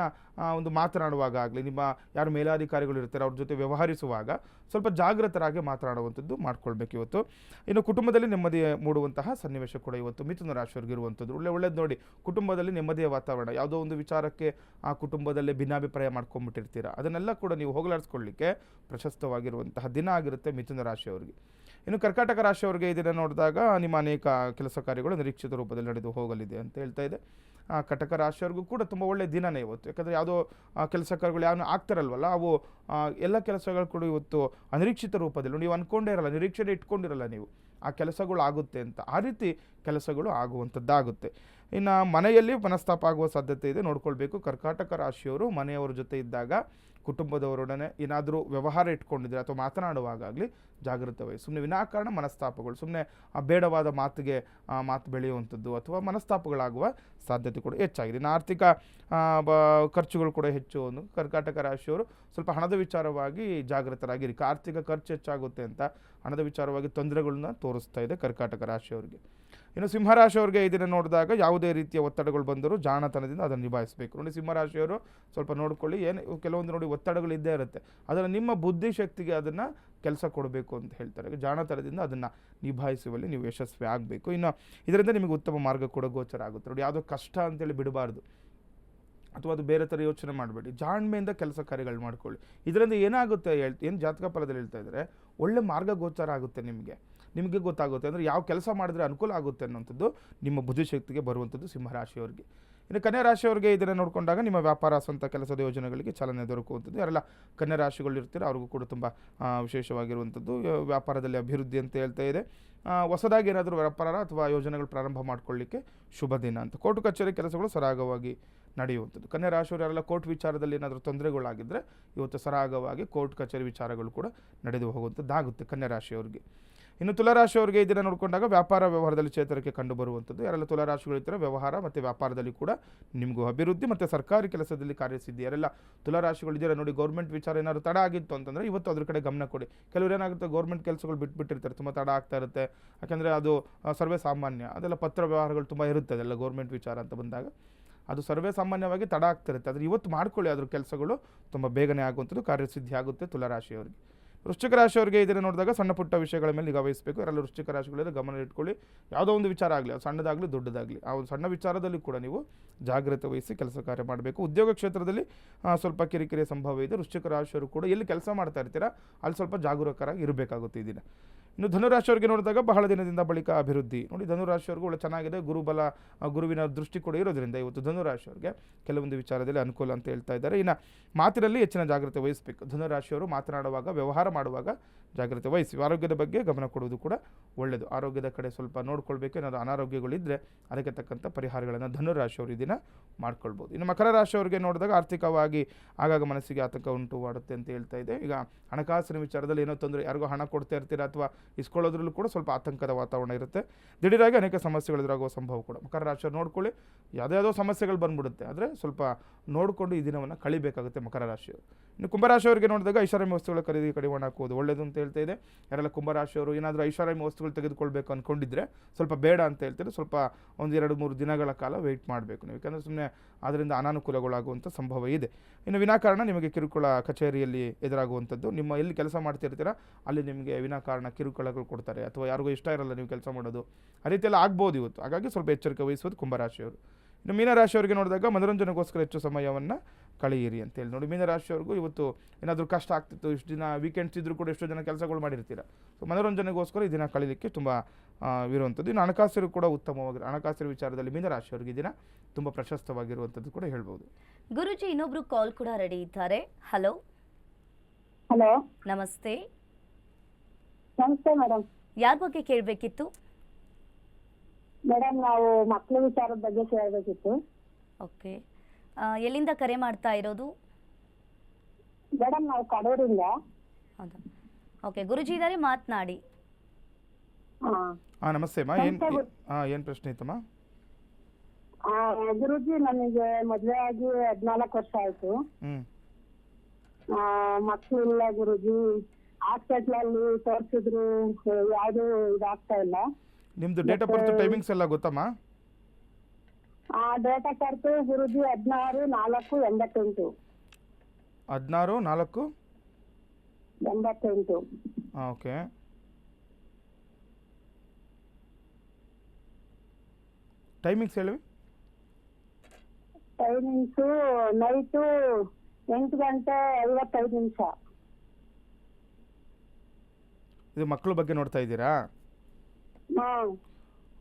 ಒಂದು ಮಾತನಾಡುವಾಗ ಆಗಲಿ, ನಿಮ್ಮ ಯಾರು ಮೇಲಾಧಿಕಾರಿಗಳು ಇರ್ತಾರೆ, ಅವ್ರ ಜೊತೆ ವ್ಯವಹರಿಸುವಾಗ ಸ್ವಲ್ಪ ಜಾಗೃತರಾಗಿ ಮಾತನಾಡುವಂಥದ್ದು ಮಾಡ್ಕೊಳ್ಬೇಕು ಇವತ್ತು. ಇನ್ನು ಕುಟುಂಬದಲ್ಲಿ ನೆಮ್ಮದಿ ಮೂಡುವಂತಹ ಸನ್ನಿವೇಶ ಕೂಡ ಇವತ್ತು ಮಿಥುನ ರಾಶಿಯವರಿಗೆ ಇರುವಂಥದ್ದು. ಒಳ್ಳೆ, ಒಳ್ಳೇದು ನೋಡಿ, ಕುಟುಂಬದಲ್ಲಿ ನೆಮ್ಮದಿಯ ವಾತಾವರಣ. ಯಾವುದೋ ಒಂದು ವಿಚಾರಕ್ಕೆ ಆ ಕುಟುಂಬದಲ್ಲಿ ಭಿನ್ನಾಭಿಪ್ರಾಯ ಮಾಡ್ಕೊಂಡ್ಬಿಟ್ಟಿರ್ತೀರ? ಅದನ್ನೆಲ್ಲ ಕೂಡ ನೀವು ಹೋಗಲಾಡಿಸ್ಕೊಳ್ಳಿಕ್ಕೆ ಪ್ರಶಸ್ತವಾಗಿರುವಂತಹ ದಿನ ಆಗಿರುತ್ತೆ ಮಿಥುನ ರಾಶಿಯವರಿಗೆ. ಇನ್ನು ಕರ್ಕಾಟಕ ರಾಶಿಯವರಿಗೆ ಇದನ್ನು ನೋಡಿದಾಗ ನಿಮ್ಮ ಅನೇಕ ಕೆಲಸ ಕಾರ್ಯಗಳು ನಿರೀಕ್ಷಿತ ರೂಪದಲ್ಲಿ ನಡೆದು ಹೋಗಲಿದೆ ಅಂತ ಹೇಳ್ತಾ ಇದೆ. ಕಟಕ ರಾಶಿಯವ್ರಿಗೂ ಕೂಡ ತುಂಬ ಒಳ್ಳೆಯ ದಿನನೇ ಇವತ್ತು. ಯಾಕಂದರೆ ಯಾವುದೋ ಕೆಲಸ ಕಾರ್ಯಗಳು ಯಾವ ಆಗ್ತಾರಲ್ವಲ್ಲ, ಅವು ಎಲ್ಲ ಕೆಲಸಗಳು ಕೂಡ ಇವತ್ತು ಅನಿರೀಕ್ಷಿತ ರೂಪದಲ್ಲಿ. ನೀವು ಅಂದ್ಕೊಂಡೇ ಇರಲ್ಲ ನಿರೀಕ್ಷಣೆ ಇಟ್ಕೊಂಡಿರಲ್ಲ ನೀವು. ಆ ಕೆಲಸಗಳು ಆಗುತ್ತೆ ಅಂತ. ಆ ರೀತಿ ಕೆಲಸಗಳು ಆಗುವಂಥದ್ದಾಗುತ್ತೆ. ಇನ್ನು ಮನೆಯಲ್ಲಿ ಮನಸ್ತಾಪ ಆಗುವ ಸಾಧ್ಯತೆ ಇದೆ. ನೋಡ್ಕೊಳ್ಬೇಕು. ಕರ್ಕಾಟಕ ರಾಶಿಯವರು ಮನೆಯವರ ಜೊತೆ ಇದ್ದಾಗ ಕುಟುಂಬದವರೊಡನೆ ಏನಾದರೂ ವ್ಯವಹಾರ ಇಟ್ಕೊಂಡಿದ್ರೆ ಅಥವಾ ಮಾತನಾಡುವಾಗಲಿ ಜಾಗೃತೆ ವಹಿಸಿ. ಸುಮ್ಮನೆ ವಿನಾಕಾರಣ ಮನಸ್ತಾಪಗಳು ಸುಮ್ಮನೆ ಬೇಡವಾದ ಮಾತಿಗೆ ಮಾತು ಬೆಳೆಯುವಂಥದ್ದು ಅಥವಾ ಮನಸ್ತಾಪಗಳಾಗುವ ಸಾಧ್ಯತೆ ಕೂಡ ಹೆಚ್ಚಾಗಿದೆ. ಇನ್ನು ಆರ್ಥಿಕ ಬ, ಖರ್ಚುಗಳು ಕೂಡ ಹೆಚ್ಚು. ಒಂದು ಕರ್ಕಾಟಕ ರಾಶಿಯವರು ಸ್ವಲ್ಪ ಹಣದ ವಿಚಾರವಾಗಿ ಜಾಗೃತರಾಗಿರಿ. ಆರ್ಥಿಕ ಖರ್ಚು ಹೆಚ್ಚಾಗುತ್ತೆ ಅಂತ ಹಣದ ವಿಚಾರವಾಗಿ ತೊಂದರೆಗಳನ್ನ ತೋರಿಸ್ತಾ ಇದೆ ಕರ್ಕಾಟಕ ರಾಶಿಯವರಿಗೆ. ಇನ್ನು ಸಿಂಹರಾಶಿಯವ್ರಿಗೆ ಇದನ್ನು ನೋಡಿದಾಗ ಯಾವುದೇ ರೀತಿಯ ಒತ್ತಡಗಳು ಬಂದರೂ ಜಾಣತನದಿಂದ ಅದನ್ನು ನಿಭಾಯಿಸಬೇಕು. ನೋಡಿ, ಸಿಂಹರಾಶಿಯವರು ಸ್ವಲ್ಪ ನೋಡಿಕೊಳ್ಳಿ, ಏನು ಕೆಲವೊಂದು ನೋಡಿ ಒತ್ತಡಗಳು ಇದ್ದೇ ಇರುತ್ತೆ. ಅದನ್ನು ನಿಮ್ಮ ಬುದ್ಧಿಶಕ್ತಿಗೆ ಅದನ್ನು ಕೆಲಸ ಕೊಡಬೇಕು ಅಂತ ಹೇಳ್ತಾರೆ. ಜಾಣತನದಿಂದ ಅದನ್ನು ನಿಭಾಯಿಸುವಲ್ಲಿ ನೀವು ಯಶಸ್ವಿ ಆಗಬೇಕು. ಇನ್ನು ಇದರಿಂದ ನಿಮಗೆ ಉತ್ತಮ ಮಾರ್ಗ ಕೂಡ ಗೋಚರ ಆಗುತ್ತೆ. ನೋಡಿ, ಯಾವುದೋ ಕಷ್ಟ ಅಂತೇಳಿ ಬಿಡಬಾರ್ದು. ಅಥವಾ ಅದು ಬೇರೆ ಥರ ಯೋಚನೆ ಮಾಡಬೇಡಿ. ಜಾಣ್ಮೆಯಿಂದ ಕೆಲಸ ಕಾರ್ಯಗಳು ಮಾಡ್ಕೊಳ್ಳಿ. ಇದರಿಂದ ಏನಾಗುತ್ತೆ ಏನು ಜಾತಕ ಫಲದಲ್ಲಿ ಹೇಳ್ತಾ ಇದ್ದಾರೆ, ಒಳ್ಳೆ ಮಾರ್ಗ ಗೋಚರ ಆಗುತ್ತೆ ನಿಮಗೆ. ನಿಮಗೆ ಗೊತ್ತಾಗುತ್ತೆ. ಅಂದರೆ ಯಾವ ಕೆಲಸ ಮಾಡಿದ್ರೆ ಅನುಕೂಲ ಆಗುತ್ತೆ ಅನ್ನೋಂಥದ್ದು ನಿಮ್ಮ ಬುದ್ಧಿಶಕ್ತಿಗೆ ಬರುವಂಥದ್ದು ಸಿಂಹರಾಶಿಯವರಿಗೆ. ಇನ್ನು ಕನ್ಯಾ ರಾಶಿಯವರಿಗೆ ಇದನ್ನು ನೋಡಿಕೊಂಡಾಗ ನಿಮ್ಮ ವ್ಯಾಪಾರ ಸ್ವಂತ ಕೆಲಸದ ಯೋಜನೆಗಳಿಗೆ ಚಾಲನೆ ದೊರಕುವಂಥದ್ದು. ಯಾರೆಲ್ಲ ಕನ್ಯಾ ರಾಶಿಗಳು ಇರ್ತೀರೋ ಅವ್ರಿಗೂ ಕೂಡ ತುಂಬ ವಿಶೇಷವಾಗಿರುವಂಥದ್ದು. ವ್ಯಾಪಾರದಲ್ಲಿ ಅಭಿವೃದ್ಧಿ ಅಂತ ಹೇಳ್ತಾ ಇದೆ. ಹೊಸದಾಗಿ ಏನಾದರೂ ವ್ಯಾಪಾರ ಅಥವಾ ಯೋಜನೆಗಳು ಪ್ರಾರಂಭ ಮಾಡಿಕೊಳ್ಳಿಕ್ಕೆ ಶುಭ ದಿನ ಅಂತ. ಕೋರ್ಟ್ ಕಚೇರಿ ಕೆಲಸಗಳು ಸರಾಗವಾಗಿ ನಡೆಯುವಂಥದ್ದು. ಕನ್ಯಾ ರಾಶಿಯವರು ಯಾರೆಲ್ಲ ಕೋರ್ಟ್ ವಿಚಾರದಲ್ಲಿ ಏನಾದರೂ ತೊಂದರೆಗಳಾಗಿದ್ದರೆ ಇವತ್ತು ಸರಾಗವಾಗಿ ಕೋರ್ಟ್ ಕಚೇರಿ ವಿಚಾರಗಳು ಕೂಡ ನಡೆದು ಹೋಗುವಂಥದ್ದಾಗುತ್ತೆ ಕನ್ಯಾ ರಾಶಿಯವರಿಗೆ ಇನ್ನು ತುಲಾರಾಶಿಯವರಿಗೆ ಇದನ್ನು ನೋಡಿಕೊಂಡಾಗ ವ್ಯಾಪಾರ ವ್ಯವಹಾರದಲ್ಲಿ ಚೇತರಿಕೆ ಕಂಡು ಬರುವಂಥದ್ದು ಯಾರೆಲ್ಲ ತುಲಾರಾಶಿಗಳು ಇರ್ತಾರೆ, ವ್ಯವಹಾರ ಮತ್ತು ವ್ಯಾಪಾರದಲ್ಲಿ ಕೂಡ ನಿಮಗೂ ಅಭಿವೃದ್ಧಿ ಮತ್ತು ಸರ್ಕಾರಿ ಕೆಲಸದಲ್ಲಿ ಕಾರ್ಯಸಿದ್ಧಿ ಯಾರೆಲ್ಲ ತುಲಾರಾಶಿಗಳಿದ್ದೀರಾ ನೋಡಿ, ಗೌರ್ಮೆಂಟ್ ವಿಚಾರ ಏನಾದ್ರು ತಡ ಆಗಿತ್ತು ಅಂತಂದರೆ ಇವತ್ತು ಅದ್ರ ಕಡೆ ಗಮನ ಕೊಡಿ. ಕೆಲವರು ಏನಾಗುತ್ತೆ, ಗೌರ್ಮೆಂಟ್ ಕೆಲಸಗಳು ಬಿಟ್ಬಿಟ್ಟಿರ್ತಾರೆ, ತುಂಬ ತಡ ಆಗ್ತಾ ಇರುತ್ತೆ. ಯಾಕೆಂದರೆ ಅದು ಸರ್ವೇ ಸಾಮಾನ್ಯ, ಅದೆಲ್ಲ ಪತ್ರ ವ್ಯವಹಾರಗಳು ತುಂಬ ಇರುತ್ತೆ, ಅದೆಲ್ಲ ಗೌರ್ಮೆಂಟ್ ವಿಚಾರ ಅಂತ ಬಂದಾಗ. ಅದು ಸರ್ವೇ ಸಾಮಾನ್ಯವಾಗಿ ತಡ ಆಗ್ತಿರುತ್ತೆ. ಆದರೆ ಇವತ್ತು ಮಾಡ್ಕೊಳ್ಳಿ ಅದ್ರ ಕೆಲಸಗಳು ತುಂಬ ಬೇಗನೆ ಆಗುವಂಥದ್ದು, ಕಾರ್ಯಸಿದ್ಧಿ ಆಗುತ್ತೆ ತುಲಾರಾಶಿಯವರಿಗೆ. ವೃಶ್ಚಿಕ ರಾಶಿಯವರಿಗೆ ಇದನ್ನು ನೋಡಿದಾಗ ಸಣ್ಣ ಪುಟ್ಟ ವಿಷಯಗಳ ಮೇಲೆ ನಿಗಾ ವಹಿಸಬೇಕು. ಯಾರೆಲ್ಲ ವೃಶ್ಚಿಕ ರಾಶಿಗಳಲ್ಲಿ ಗಮನ ಇಟ್ಕೊಳ್ಳಿ. ಯಾವುದೋ ಒಂದು ವಿಚಾರ ಆಗಲಿ, ಅದು ಸಣ್ಣದಾಗಲಿ ದೊಡ್ಡದಾಗಲಿ, ಆ ಒಂದು ಸಣ್ಣ ವಿಚಾರದಲ್ಲಿ ಕೂಡ ನೀವು ಜಾಗ್ರತೆ ವಹಿಸಿ ಕೆಲಸ ಕಾರ್ಯ ಮಾಡಬೇಕು. ಉದ್ಯೋಗ ಕ್ಷೇತ್ರದಲ್ಲಿ ಸ್ವಲ್ಪ ಕಿರಿಕಿರಿಯ ಸಂಭವ ಇದೆ. ವೃಶ್ಚಿಕ ರಾಶಿಯವರು ಕೂಡ ಎಲ್ಲಿ ಕೆಲಸ ಮಾಡ್ತಾ ಇರ್ತೀರಾ, ಅಲ್ಲಿ ಸ್ವಲ್ಪ ಜಾಗರೂಕರಾಗಿ ಇರಬೇಕಾಗುತ್ತೆ ಈ ದಿನ. ಇನ್ನು ಧನುರಾಶಿಯವರಿಗೆ ನೋಡಿದಾಗ ಬಹಳ ದಿನದಿಂದ ಬಳಿಕ ಅಭಿವೃದ್ಧಿ. ನೋಡಿ, ಧನುರಾಶಿಯವ್ರಿಗೂ ಒಳ್ಳೆ ಚೆನ್ನಾಗಿದೆ. ಗುರುಬಲ ಗುರುವಿನ ದೃಷ್ಟಿ ಕೂಡ ಇರೋದ್ರಿಂದ ಇವತ್ತು ಧನುರಾಶಿಯವರಿಗೆ ಕೆಲವೊಂದು ವಿಚಾರದಲ್ಲಿ ಅನುಕೂಲ ಅಂತ ಹೇಳ್ತಾ ಇದ್ದಾರೆ. ಇನ್ನು ಮಾತಿನಲ್ಲಿ ಹೆಚ್ಚಿನ ಜಾಗ್ರತೆ ವಹಿಸಬೇಕು. ಧನುರಾಶಿಯವರು ಮಾತನಾಡುವಾಗ, ವ್ಯವಹಾರ ಮಾಡುವಾಗ ಜಾಗ್ರತೆ ವಹಿಸಿ. ಆರೋಗ್ಯದ ಬಗ್ಗೆ ಗಮನ ಕೊಡುವುದು ಕೂಡ ಒಳ್ಳೆಯದು ಆರೋಗ್ಯದ ಕಡೆ ಸ್ವಲ್ಪ ನೋಡ್ಕೊಳ್ಬೇಕು, ಏನಾದರೂ ಅನಾರೋಗ್ಯಗಳಿದ್ದರೆ ಅದಕ್ಕೆ ತಕ್ಕಂಥ ಪರಿಹಾರಗಳನ್ನು ಧನುರಾಶಿಯವರು ದಿನ ಮಾಡ್ಕೊಳ್ಬೋದು. ಇನ್ನು ಮಕರ ರಾಶಿಯವರಿಗೆ ನೋಡಿದಾಗ ಆರ್ಥಿಕವಾಗಿ ಆಗಾಗ ಮನಸ್ಸಿಗೆ ಆತಂಕ ಉಂಟು ಮಾಡುತ್ತೆ ಅಂತ ಹೇಳ್ತಾ ಇದೆ. ಈಗ ಹಣಕಾಸಿನ ವಿಚಾರದಲ್ಲಿ ಏನೋ ತೊಂದರೆ, ಯಾರಿಗೋ ಹಣ ಕೊಡ್ತಾ ಇರ್ತೀರಾ ಅಥವಾ ಇಸ್ಕೊಳ್ಳೋದ್ರಲ್ಲೂ ಕೂಡ ಸ್ವಲ್ಪ ಆತಂಕದ ವಾತಾವರಣ ಇರುತ್ತೆ. ದಿಢೀರಾಗಿ ಅನೇಕ ಸಮಸ್ಯೆಗಳು ಎದುರಾಗುವ ಸಂಭವ ಕೂಡ. ಮಕರ ರಾಶಿಯವ್ರು ನೋಡ್ಕೊಳ್ಳಿ ಯಾವುದ್ಯಾವುದೋ ಸಮಸ್ಯೆಗಳು ಬಂದ್ಬಿಡುತ್ತೆ. ಆದರೆ ಸ್ವಲ್ಪ ನೋಡಿಕೊಂಡು ಈ ದಿನವನ್ನು ಕಳಿಬೇಕಾಗುತ್ತೆ ಮಕರ ರಾಶಿಯವರು. ಇನ್ನು ಕುಂಭರಾಶಿಯವರಿಗೆ ನೋಡಿದಾಗ ಐಷಾರಾಮಿ ವಸ್ತುಗಳ ಖರೀದಿ ಕಡಿವಾಣ ಹಾಕುವುದು ಒಳ್ಳೆಯದು ಅಂತ ಹೇಳ್ತಾ ಇದೆ. ಯಾರೆಲ್ಲ ಕುಂಭರಾಶಿಯವರು ಏನಾದರೂ ಐಷಾರಾಮಿ ವಸ್ತುಗಳು ತೆಗೆದುಕೊಳ್ಬೇಕು ಅಂದ್ಕೊಂಡಿದ್ರೆ ಸ್ವಲ್ಪ ಬೇಡ ಅಂತ ಹೇಳ್ತಿದ್ರೆ. ಸ್ವಲ್ಪ ಒಂದು ಎರಡು ಮೂರು ದಿನಗಳ ಕಾಲ ವೆಯ್ಟ್ ಮಾಡಬೇಕು ನೀವು. ಯಾಕಂದರೆ ಸುಮ್ಮನೆ ಅದರಿಂದ ಅನಾನುಕೂಲಗಳಾಗುವಂಥ ಸಂಭವ ಇದೆ. ಇನ್ನು ವಿನಾಕಾರಣ ನಿಮಗೆ ಕಿರುಕುಳ ಕಚೇರಿಯಲ್ಲಿ ಎದುರಾಗುವಂಥದ್ದು. ನಿಮ್ಮ ಎಲ್ಲಿ ಕೆಲಸ ಮಾಡ್ತಿರ್ತೀರಾ, ಅಲ್ಲಿ ನಿಮಗೆ ವಿನಾಕಾರಣ ಕಿರುಕುಳಗಳು ಕೊಡ್ತಾರೆ. ಅಥವಾ ಯಾರಿಗೂ ಇಷ್ಟ ಇರಲ್ಲ ನೀವು ಕೆಲಸ ಮಾಡೋದು. ಆ ರೀತಿಯೆಲ್ಲ ಆಗ್ಬೋದು ಇವತ್ತು. ಹಾಗಾಗಿ ಸ್ವಲ್ಪ ಎಚ್ಚರಿಕೆ ವಹಿಸೋದು ಕುಂಭರಾಶಿಯವರು. ಇನ್ನು ಮೀನರಾಶಿಯವರಿಗೆ ನೋಡಿದಾಗ ಮನೋರಂಜನೆಗೋಸ್ಕರ ಹೆಚ್ಚು ಸಮಯವನ್ನು ಕಳೆಯಿರಿ ಅಂತೇಳಿ. ನೋಡಿ ಮೀನರಾಶಿಯವ್ರಿಗೂ ಇವತ್ತು ಏನಾದರೂ ಕಷ್ಟ ಆಗ್ತಿತ್ತು ಇಷ್ಟು ದಿನ ವೀಕೆಂಡ್ಸ್ ಇದ್ದರೂ ಕೂಡ ಎಷ್ಟೋ ಜನ ಕೆಲಸಗಳು ಮಾಡಿರ್ತೀರ. ಸೊ ಮನೋರಂಜನೆಗೋಸ್ಕರ ಈ ದಿನ ಕಳೀಲಿಕ್ಕೆ ತುಂಬ ಇರುವಂಥದ್ದು. ಇನ್ನು ಹಣಕಾಸರು ಕೂಡ ಉತ್ತಮವಾಗಿ ಹಣಕಾಸಿನ ವಿಚಾರದಲ್ಲಿ ಮೀನರಾಶಿಯವರಿಗೆ ಈ ದಿನ ತುಂಬ ಪ್ರಶಸ್ತವಾಗಿರುವಂಥದ್ದು ಕೂಡ ಹೇಳ್ಬೋದು. ಗುರುಜಿ ಇನ್ನೊಬ್ರು ಕಾಲ್ ಕೂಡ ರೆಡಿ ಇದ್ದಾರೆ. ಹಲೋ ಹಲೋ ನಮಸ್ತೆ. ನಮಸ್ತೆ ಮೇಡಮ್ ಯಾರ ಬಗ್ಗೆ ಕೇಳಬೇಕಿತ್ತು? ಮೇಡಮ್ ನಾವು ಮಕ್ಕಳ ವಿಚಾರದ ಬಗ್ಗೆ ಕೇಳಬೇಕಿತ್ತು. ಓಕೆ ಎಲ್ಲಿಂದ ಕರೆ ಮಾಡ್ತಾ ಇರೋದು? ಮೇಡಮ್ ನಾವು ಕಡೂರಿಂದ. ಹೌದಾ? ಓಕೆ ಗುರುಜಿ ಇದ್ದಾರೆ ಮಾತನಾಡಿ. ಹಾ. ನಮಸ್ತೆ ಅಮ್ಮ. ಏನು. ಹಾಂ ಏನು ಪ್ರಶ್ನೆ ಇತ್ತಮ್ಮ? ಆ, ಗುರೂಜಿ ನನಗೆ ಮದ್ವೆ ಆಗಿ ಹದ್ನಾಲ್ಕು ವರ್ಷ ಆಯ್ತು. ಹ್ಮ್. ಆ, ಮಕ್ಳಿಲ್ಲ ಗುರುಜಿ. ಹಾಸ್ಪಿಟ್ಲಲ್ಲಿ ತೋರಿಸಿದ್ರು ಯಾವ್ದು ಇದಾಗ್ತಾ ಇಲ್ಲ. ನಿಮ್ದು ಡೇಟ್ ಆಫ್ ಬರ್ತ್ ಟೈಮಿಂಗ್ಸ್ ಎಲ್ಲ ಗೊತ್ತಮ್ಮ? ಆ ಡೇಟ್ ಆಫ್ ಬರ್ತ್ ಗುರುಜಿ ಹದಿನಾರು ನಾಲ್ಕು ಎಂಬತ್ತೆಂಟು ಹದಿನಾರು ನಾಲ್ಕು ಎಂಬತ್ತೆಂಟು ಹಾಂ ಓಕೆ ಟೈಮಿಂಗ್ಸ್ ಹೇಳಿ ಟೈಮಿಂಗ್ಸು ನೈಟು ಎಂಟು ಗಂಟೆ ಐವತ್ತೈದು ನಿಮಿಷ ಇದು ಮಕ್ಕಳ ಬಗ್ಗೆ ನೋಡ್ತಾ ಇದ್ದೀರಾ ಹಾಂ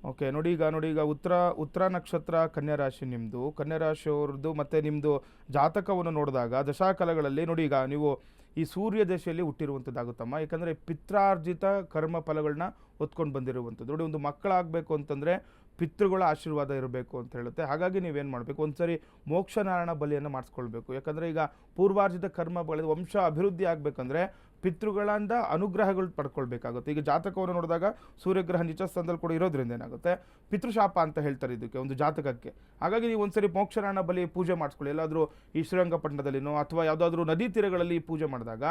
ಓಕೆ ನೋಡಿ ಈಗ ನೋಡಿ ಈಗ ಉತ್ತರ ಉತ್ತರ ನಕ್ಷತ್ರ ಕನ್ಯಾ ರಾಶಿ ನಿಮ್ಮದು ಕನ್ಯಾ ರಾಶಿಯವ್ರದ್ದು ಮತ್ತು ನಿಮ್ಮದು ಜಾತಕವನ್ನು ನೋಡಿದಾಗ, ದಶಾಕಲಗಳಲ್ಲಿ ನೋಡಿ ಈಗ ನೀವು ಈ ಸೂರ್ಯ ದಶೆಯಲ್ಲಿ ಹುಟ್ಟಿರುವಂಥದ್ದಾಗುತ್ತಮ್ಮ. ಯಾಕಂದರೆ ಪಿತ್ರಾರ್ಜಿತ ಕರ್ಮ ಫಲಗಳನ್ನ ಹೊತ್ಕೊಂಡು ಬಂದಿರುವಂಥದ್ದು. ನೋಡಿ, ಒಂದು ಮಕ್ಕಳಾಗಬೇಕು ಅಂತಂದರೆ ಪಿತೃಗಳ ಆಶೀರ್ವಾದ ಇರಬೇಕು ಅಂತ ಹೇಳುತ್ತೆ. ಹಾಗಾಗಿ ನೀವೇನು ಮಾಡಬೇಕು? ಒಂದ್ಸರಿ ಮೋಕ್ಷನಾರಾಯಣ ಬಲಿಯನ್ನು ಮಾಡಿಸ್ಕೊಳ್ಬೇಕು. ಯಾಕಂದರೆ ಈಗ ಪೂರ್ವಾರ್ಜಿತ ಕರ್ಮ ಬೆಳೆದು ವಂಶ ಅಭಿವೃದ್ಧಿ ಆಗಬೇಕಂದ್ರೆ ಪಿತೃಗಳಿಂದ ಅನುಗ್ರಹಗಳು ಪಡ್ಕೊಳ್ಬೇಕಾಗುತ್ತೆ. ಈಗ ಜಾತಕವನ್ನು ನೋಡಿದಾಗ ಸೂರ್ಯಗ್ರಹ ನಿಚಸ್ಥಾನದಲ್ಲಿ ಕೂಡ ಇರೋದ್ರಿಂದ ಏನಾಗುತ್ತೆ? ಪಿತೃಶಾಪ ಅಂತ ಹೇಳ್ತಾರೆ ಇದಕ್ಕೆ ಒಂದು ಜಾತಕಕ್ಕೆ. ಹಾಗಾಗಿ ನೀವು ಒಂದ್ಸರಿ ಮೋಕ್ಷರಾಣ ಬಲಿ ಪೂಜೆ ಮಾಡಿಸ್ಕೊಳ್ಳಿ. ಎಲ್ಲಾದರೂ ಈ ಶ್ರೀರಂಗಪಟ್ಟಣದಲ್ಲಿನೋ ಅಥವಾ ಯಾವುದಾದ್ರೂ ನದಿ ತೀರಗಳಲ್ಲಿ ಪೂಜೆ ಮಾಡಿದಾಗ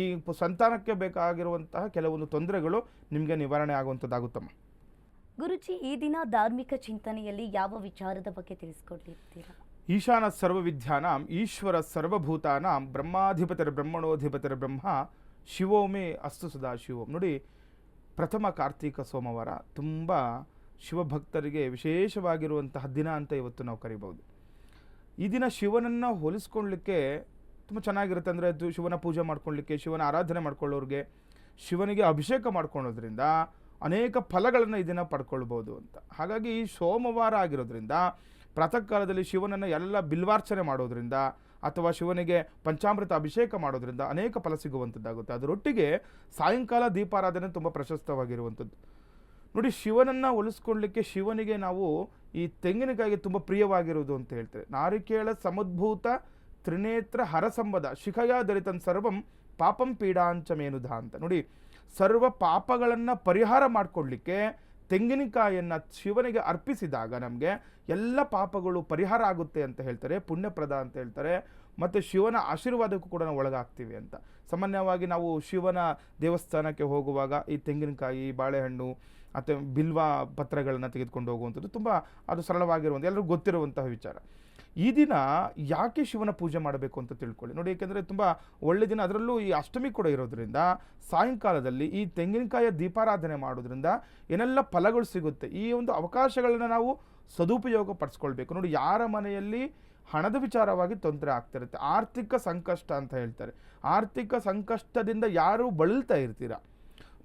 ಈ ಸಂತಾನಕ್ಕೆ ಬೇಕಾಗಿರುವಂತಹ ಕೆಲವೊಂದು ತೊಂದರೆಗಳು ನಿಮಗೆ ನಿವಾರಣೆ ಆಗುವಂಥದ್ದಾಗುತ್ತಮ್ಮ. ಗುರುಜಿ ಈ ದಿನ ಧಾರ್ಮಿಕ ಚಿಂತನೆಯಲ್ಲಿ ಯಾವ ವಿಚಾರದ ಬಗ್ಗೆ ತಿಳಿಸ್ಕೊಡ್ಲಿರ್ತೀರಾ ಈಶಾನ ಸರ್ವವಿದ್ಯಾನಾಂ ಈಶ್ವರ ಸರ್ವಭೂತಾನಾಂ ಬ್ರಹ್ಮಾಧಿಪತರ ಬ್ರಹ್ಮಣೋಧಿಪತರ ಬ್ರಹ್ಮ ಶಿವೋಮೇ ಅಸ್ತು ಸದಾ ಶಿವೋಮ್ ನೋಡಿ, ಪ್ರಥಮ ಕಾರ್ತೀಕ ಸೋಮವಾರ ತುಂಬ ಶಿವಭಕ್ತರಿಗೆ ವಿಶೇಷವಾಗಿರುವಂತಹ ದಿನ ಅಂತ ಇವತ್ತು ನಾವು ಕರಿಬೋದು ಈ ದಿನ ಶಿವನನ್ನು ಹೋಲಿಸ್ಕೊಳ್ಳಿಕ್ಕೆ ತುಂಬ ಚೆನ್ನಾಗಿರುತ್ತೆ ಅಂದರೆ ಅದು ಶಿವನ ಪೂಜೆ ಮಾಡ್ಕೊಳ್ಳಿಕ್ಕೆ, ಶಿವನ ಆರಾಧನೆ ಮಾಡ್ಕೊಳ್ಳೋರಿಗೆ, ಶಿವನಿಗೆ ಅಭಿಷೇಕ ಮಾಡ್ಕೊಳ್ಳೋದ್ರಿಂದ ಅನೇಕ ಫಲಗಳನ್ನು ಈ ದಿನ ಪಡ್ಕೊಳ್ಬೋದು ಅಂತ. ಹಾಗಾಗಿ ಸೋಮವಾರ ಆಗಿರೋದ್ರಿಂದ ಪ್ರಾತಃ ಕಾಲದಲ್ಲಿ ಶಿವನನ್ನು ಎಲ್ಲ ಬಿಲ್ವಾರ್ಚನೆ ಮಾಡೋದ್ರಿಂದ ಅಥವಾ ಶಿವನಿಗೆ ಪಂಚಾಮೃತ ಅಭಿಷೇಕ ಮಾಡೋದ್ರಿಂದ ಅನೇಕ ಫಲ ಸಿಗುವಂಥದ್ದಾಗುತ್ತೆ. ಅದರೊಟ್ಟಿಗೆ ಸಾಯಂಕಾಲ ದೀಪಾರಾಧನೆ ತುಂಬ ಪ್ರಶಸ್ತವಾಗಿರುವಂಥದ್ದು. ನೋಡಿ, ಶಿವನನ್ನು ಒಲಿಸ್ಕೊಳ್ಳಿಕ್ಕೆ ಶಿವನಿಗೆ ನಾವು ಈ ತೆಂಗಿನಕಾಯಿಗೆ ತುಂಬ ಪ್ರಿಯವಾಗಿರುವುದು ಅಂತ ಹೇಳ್ತಾರೆ. ನಾರಿಕೇಳ ಸಮದ್ಭೂತ ತ್ರಿನೇತ್ರ ಹರಸಂಬದ ಶಿಖಯ ದರಿತನ್ ಸರ್ವಂ ಪಾಪಂ ಪೀಡಾಂಚ ಮೇನುಧ ಅಂತ. ನೋಡಿ, ಸರ್ವ ಪಾಪಗಳನ್ನು ಪರಿಹಾರ ಮಾಡಿಕೊಳ್ಳಿಕ್ಕೆ ತೆಂಗಿನಕಾಯಿಯನ್ನು ಶಿವನಿಗೆ ಅರ್ಪಿಸಿದಾಗ ನಮಗೆ ಎಲ್ಲ ಪಾಪಗಳು ಪರಿಹಾರ ಆಗುತ್ತೆ ಅಂತ ಹೇಳ್ತಾರೆ, ಪುಣ್ಯಪ್ರದ ಅಂತ ಹೇಳ್ತಾರೆ, ಮತ್ತು ಶಿವನ ಆಶೀರ್ವಾದಕ್ಕೂ ಕೂಡ ನಾವು ಒಳಗಾಗ್ತೀವಿ ಅಂತ. ಸಾಮಾನ್ಯವಾಗಿ ನಾವು ಶಿವನ ದೇವಸ್ಥಾನಕ್ಕೆ ಹೋಗುವಾಗ ಈ ತೆಂಗಿನಕಾಯಿ, ಬಾಳೆಹಣ್ಣು ಅಥವಾ ಬಿಲ್ವ ಪತ್ರಗಳನ್ನು ತೆಗೆದುಕೊಂಡು ಹೋಗುವಂಥದ್ದು ತುಂಬ ಅದು ಸರಳವಾಗಿರುವಂಥ ಎಲ್ಲರಿಗೂ ಗೊತ್ತಿರುವಂತಹ ವಿಚಾರ. ಈ ದಿನ ಯಾಕೆ ಶಿವನ ಪೂಜೆ ಮಾಡಬೇಕು ಅಂತ ತಿಳ್ಕೊಳ್ಳಿ. ನೋಡಿ ಏಕೆಂದರೆ ತುಂಬ ಒಳ್ಳೆ ದಿನ. ಅದರಲ್ಲೂ ಈ ಅಷ್ಟಮಿ ಕೂಡ ಇರೋದ್ರಿಂದ ಸಾಯಂಕಾಲದಲ್ಲಿ ಈ ತೆಂಗಿನಕಾಯಿಯ ದೀಪಾರಾಧನೆ ಮಾಡೋದ್ರಿಂದ ಏನೆಲ್ಲ ಫಲಗಳು ಸಿಗುತ್ತೆ, ಈ ಒಂದು ಅವಕಾಶಗಳನ್ನ ನಾವು ಸದುಪಯೋಗ ಪಡಿಸ್ಕೊಳ್ಬೇಕು. ನೋಡಿ, ಯಾರ ಮನೆಯಲ್ಲಿ ಹಣದ ವಿಚಾರವಾಗಿ ತೊಂದರೆ ಆಗ್ತಿರುತ್ತೆ. ಆರ್ಥಿಕ ಸಂಕಷ್ಟ ಅಂತ ಹೇಳ್ತಾರೆ. ಆರ್ಥಿಕ ಸಂಕಷ್ಟದಿಂದ ಯಾರು ಬಳಲ್ತಾ ಇರ್ತೀರ?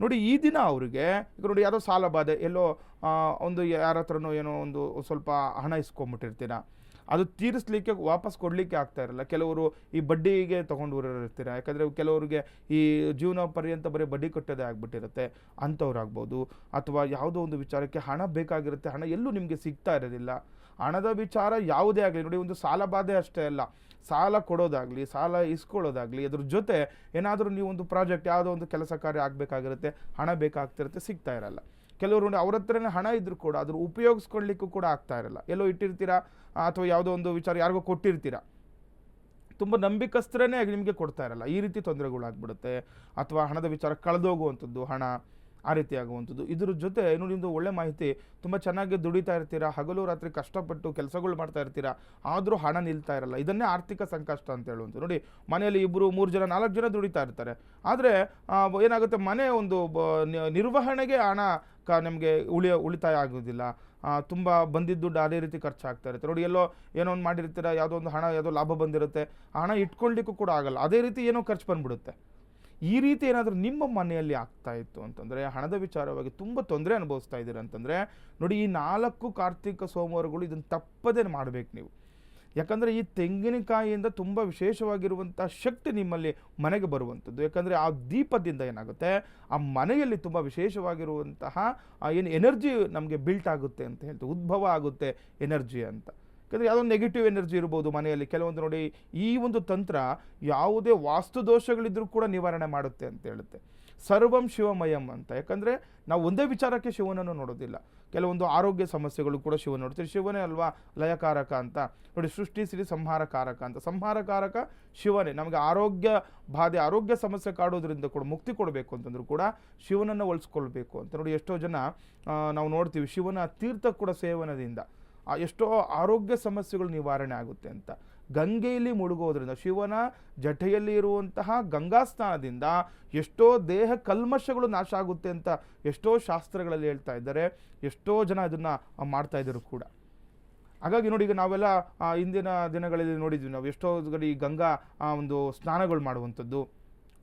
ನೋಡಿ, ಈ ದಿನ ಅವರಿಗೆ, ಈಗ ನೋಡಿ, ಯಾವುದೋ ಸಾಲ ಬಾಧೆ, ಎಲ್ಲೋ ಒಂದು ಯಾರ ಹತ್ರನೋ ಏನೋ ಒಂದು ಸ್ವಲ್ಪ ಹಣ ಇಸ್ಕೊಂಬಿಟ್ಟಿರ್ತೀರ? ಅದು ತೀರಿಸ್ಲಿಕ್ಕೆ ವಾಪಸ್ ಕೊಡಲಿಕ್ಕೆ ಆಗ್ತಾ ಇರಲ್ಲ. ಕೆಲವರು ಈ ಬಡ್ಡಿಗೆ ತೊಗೊಂಡು ಇರ್ತೀರ ಯಾಕಂದರೆ ಕೆಲವರಿಗೆ ಈ ಜೀವನ ಪರ್ಯಂತ ಬರೀ ಬಡ್ಡಿ ಕಟ್ಟೋದೇ ಆಗಿಬಿಟ್ಟಿರುತ್ತೆ. ಅಂಥವ್ರಾಗ್ಬೋದು. ಅಥವಾ ಯಾವುದೋ ಒಂದು ವಿಚಾರಕ್ಕೆ ಹಣ ಬೇಕಾಗಿರುತ್ತೆ. ಹಣ ಎಲ್ಲೂ ನಿಮಗೆ ಸಿಗ್ತಾ ಇರೋದಿಲ್ಲ. ಹಣದ ವಿಚಾರ ಯಾವುದೇ ಆಗಲಿ, ನೋಡಿ ಒಂದು ಸಾಲ ಬಾಧೆ ಅಷ್ಟೇ ಅಲ್ಲ. ಸಾಲ ಕೊಡೋದಾಗಲಿ, ಸಾಲ ಇಸ್ಕೊಳ್ಳೋದಾಗಲಿ, ಅದ್ರ ಜೊತೆ ಏನಾದರೂ ನೀವು ಒಂದು ಪ್ರಾಜೆಕ್ಟ್, ಯಾವುದೋ ಒಂದು ಕೆಲಸ ಕಾರ್ಯ ಆಗಬೇಕಾಗಿರುತ್ತೆ. ಹಣ ಬೇಕಾಗ್ತಿರುತ್ತೆ, ಸಿಗ್ತಾ ಇರಲ್ಲ. ಕೆಲವರು ಅವ್ರ ಹತ್ರನೇ ಹಣ ಇದ್ದರೂ ಕೂಡ ಅದ್ರ ಉಪಯೋಗಿಸ್ಕೊಳ್ಳಿಕ್ಕೂ ಕೂಡ ಆಗ್ತಾ ಇರಲ್ಲ. ಎಲ್ಲೋ ಇಟ್ಟಿರ್ತೀರಾ? ಅಥವಾ ಯಾವುದೋ ಒಂದು ವಿಚಾರ ಯಾರಿಗೋ ಕೊಟ್ಟಿರ್ತೀರಾ? ತುಂಬ ನಂಬಿಕಸ್ಥರೇ ನಿಮಗೆ ಕೊಡ್ತಾ ಇರಲ್ಲ. ಈ ರೀತಿ ತೊಂದರೆಗಳಾಗ್ಬಿಡುತ್ತೆ. ಅಥವಾ ಹಣದ ವಿಚಾರ ಕಳೆದೋಗುವಂಥದ್ದು, ಹಣ. ಆ ರೀತಿ ಆಗುವಂಥದ್ದು. ಇದ್ರ ಜೊತೆ ಏನು ನಿಮ್ಮದು ಒಳ್ಳೆ ಮಾಹಿತಿ, ತುಂಬ ಚೆನ್ನಾಗಿ ದುಡಿತಾ ಇರ್ತೀರಾ, ಹಗಲು ರಾತ್ರಿ ಕಷ್ಟಪಟ್ಟು ಕೆಲಸಗಳು ಮಾಡ್ತಾ ಇರ್ತೀರಾ, ಆದರೂ ಹಣ ನಿಲ್ತಾ ಇರಲ್ಲ. ಇದನ್ನೇ ಆರ್ಥಿಕ ಸಂಕಷ್ಟ ಅಂತ ಹೇಳುವಂಥದ್ದು. ನೋಡಿ, ಮನೆಯಲ್ಲಿ ಇಬ್ಬರು ಮೂರು ಜನ, ನಾಲ್ಕು ಜನ ದುಡಿತಾ ಇರ್ತಾರೆ. ಆದರೆ ಏನಾಗುತ್ತೆ, ಮನೆ ಒಂದು ನಿರ್ವಹಣೆಗೆ ಹಣ ಕ, ನಮಗೆ ಉಳಿಯ, ಉಳಿತಾಯ ಆಗೋದಿಲ್ಲ ತುಂಬ ಬಂದಿದ್ದ ದುಡ್ಡು ಅದೇ ರೀತಿ ಖರ್ಚಾಗ್ತಾ ಇರುತ್ತೆ. ನೋಡಿ, ಎಲ್ಲೋ ಏನೋ ಒಂದು ಮಾಡಿರ್ತೀರ, ಯಾವುದೋ ಒಂದು ಹಣ, ಯಾವುದೋ ಲಾಭ ಬಂದಿರುತ್ತೆ. ಹಣ ಇಟ್ಕೊಳ್ಳಿಕ್ಕೂ ಕೂಡ ಆಗಲ್ಲ. ಅದೇ ರೀತಿ ಏನೋ ಖರ್ಚು ಬಂದ್ಬಿಡುತ್ತೆ. ಈ ರೀತಿ ಏನಾದರೂ ನಿಮ್ಮ ಮನೆಯಲ್ಲಿ ಆಗ್ತಾ ಇತ್ತು ಅಂತಂದರೆ, ಹಣದ ವಿಚಾರವಾಗಿ ತುಂಬ ತೊಂದರೆ ಅನುಭವಿಸ್ತಾ ಇದ್ದೀರ ಅಂತಂದರೆ, ನೋಡಿ ಈ ನಾಲ್ಕು ಕಾರ್ತಿಕ ಸೋಮವಾರಗಳು ಇದನ್ನು ತಪ್ಪದೇ ಮಾಡಬೇಕು ನೀವು. ಯಾಕಂದರೆ ಈ ತೆಂಗಿನಕಾಯಿಯಿಂದ ತುಂಬ ವಿಶೇಷವಾಗಿರುವಂಥ ಶಕ್ತಿ ನಿಮ್ಮಲ್ಲಿ ಮನೆಗೆ ಬರುವಂಥದ್ದು. ಯಾಕಂದರೆ ಆ ದೀಪದಿಂದ ಏನಾಗುತ್ತೆ, ಆ ಮನೆಯಲ್ಲಿ ತುಂಬ ವಿಶೇಷವಾಗಿರುವಂತಹ ಏನು ಎನರ್ಜಿ ನಮಗೆ ಬಿಲ್ಟ್ ಆಗುತ್ತೆ ಅಂತ ಹೇಳ್ತೀವಿ, ಉದ್ಭವ ಆಗುತ್ತೆ ಎನರ್ಜಿ ಅಂತ. ಯಾಕಂದರೆ ಯಾವುದೋ ನೆಗೆಟಿವ್ ಎನರ್ಜಿ ಇರ್ಬೋದು ಮನೆಯಲ್ಲಿ. ಕೆಲವೊಂದು ನೋಡಿ ಈ ಒಂದು ತಂತ್ರ ಯಾವುದೇ ವಾಸ್ತು ದೋಷಗಳಿದ್ರೂ ಕೂಡ ನಿವಾರಣೆ ಮಾಡುತ್ತೆ ಅಂತ ಹೇಳುತ್ತೆ. ಸರ್ವಂ ಶಿವಮಯಂ ಅಂತ. ಯಾಕಂದರೆ ನಾವು ಒಂದೇ ವಿಚಾರಕ್ಕೆ ಶಿವನನ್ನು ನೋಡೋದಿಲ್ಲ. ಕೆಲವೊಂದು ಆರೋಗ್ಯ ಸಮಸ್ಯೆಗಳು ಕೂಡ ಶಿವ ನೋಡ್ತೀವಿ. ಶಿವನೇ ಅಲ್ವಾ ಲಯಕಾರಕ ಅಂತ. ನೋಡಿ ಸೃಷ್ಟಿ, ಸಿರಿ, ಸಂಹಾರಕಾರಕ ಅಂತ. ಸಂಹಾರಕಾರಕ ಶಿವನೇ. ನಮಗೆ ಆರೋಗ್ಯ ಬಾಧೆ, ಆರೋಗ್ಯ ಸಮಸ್ಯೆ ಕಾಡೋದ್ರಿಂದ ಕೂಡ ಮುಕ್ತಿ ಕೊಡಬೇಕು ಅಂತಂದ್ರೂ ಕೂಡ ಶಿವನನ್ನು ಒಲಿಸ್ಕೊಳ್ಬೇಕು ಅಂತ. ನೋಡಿ ಎಷ್ಟೋ ಜನ ನಾವು ನೋಡ್ತೀವಿ ಶಿವನ ತೀರ್ಥ ಕೂಡ ಸೇವನದಿಂದ. ಎಷ್ಟೋ ಆರೋಗ್ಯ ಸಮಸ್ಯೆಗಳು ನಿವಾರಣೆ ಆಗುತ್ತೆ ಅಂತ. ಗಂಗೆಯಲ್ಲಿ ಮುಳುಗೋದ್ರಿಂದ, ಶಿವನ ಜಠೆಯಲ್ಲಿ ಇರುವಂತಹ ಗಂಗಾ ಸ್ನಾನದಿಂದ ಎಷ್ಟೋ ದೇಹ ಕಲ್ಮಶಗಳು ನಾಶ ಆಗುತ್ತೆ ಅಂತ ಎಷ್ಟೋ ಶಾಸ್ತ್ರಗಳಲ್ಲಿ ಹೇಳ್ತಾ ಇದ್ದಾರೆ. ಎಷ್ಟೋ ಜನ ಇದನ್ನು ಮಾಡ್ತಾ ಇದ್ದರು ಕೂಡ. ಹಾಗಾಗಿ ನೋಡಿ, ಈಗ ನಾವೆಲ್ಲ ಇಂದಿನ ದಿನಗಳಲ್ಲಿ ನೋಡಿದ್ವಿ ನಾವು ಎಷ್ಟೋ ಕಡೆ ಈ ಗಂಗಾ ಒಂದು ಸ್ನಾನಗಳು ಮಾಡುವಂಥದ್ದು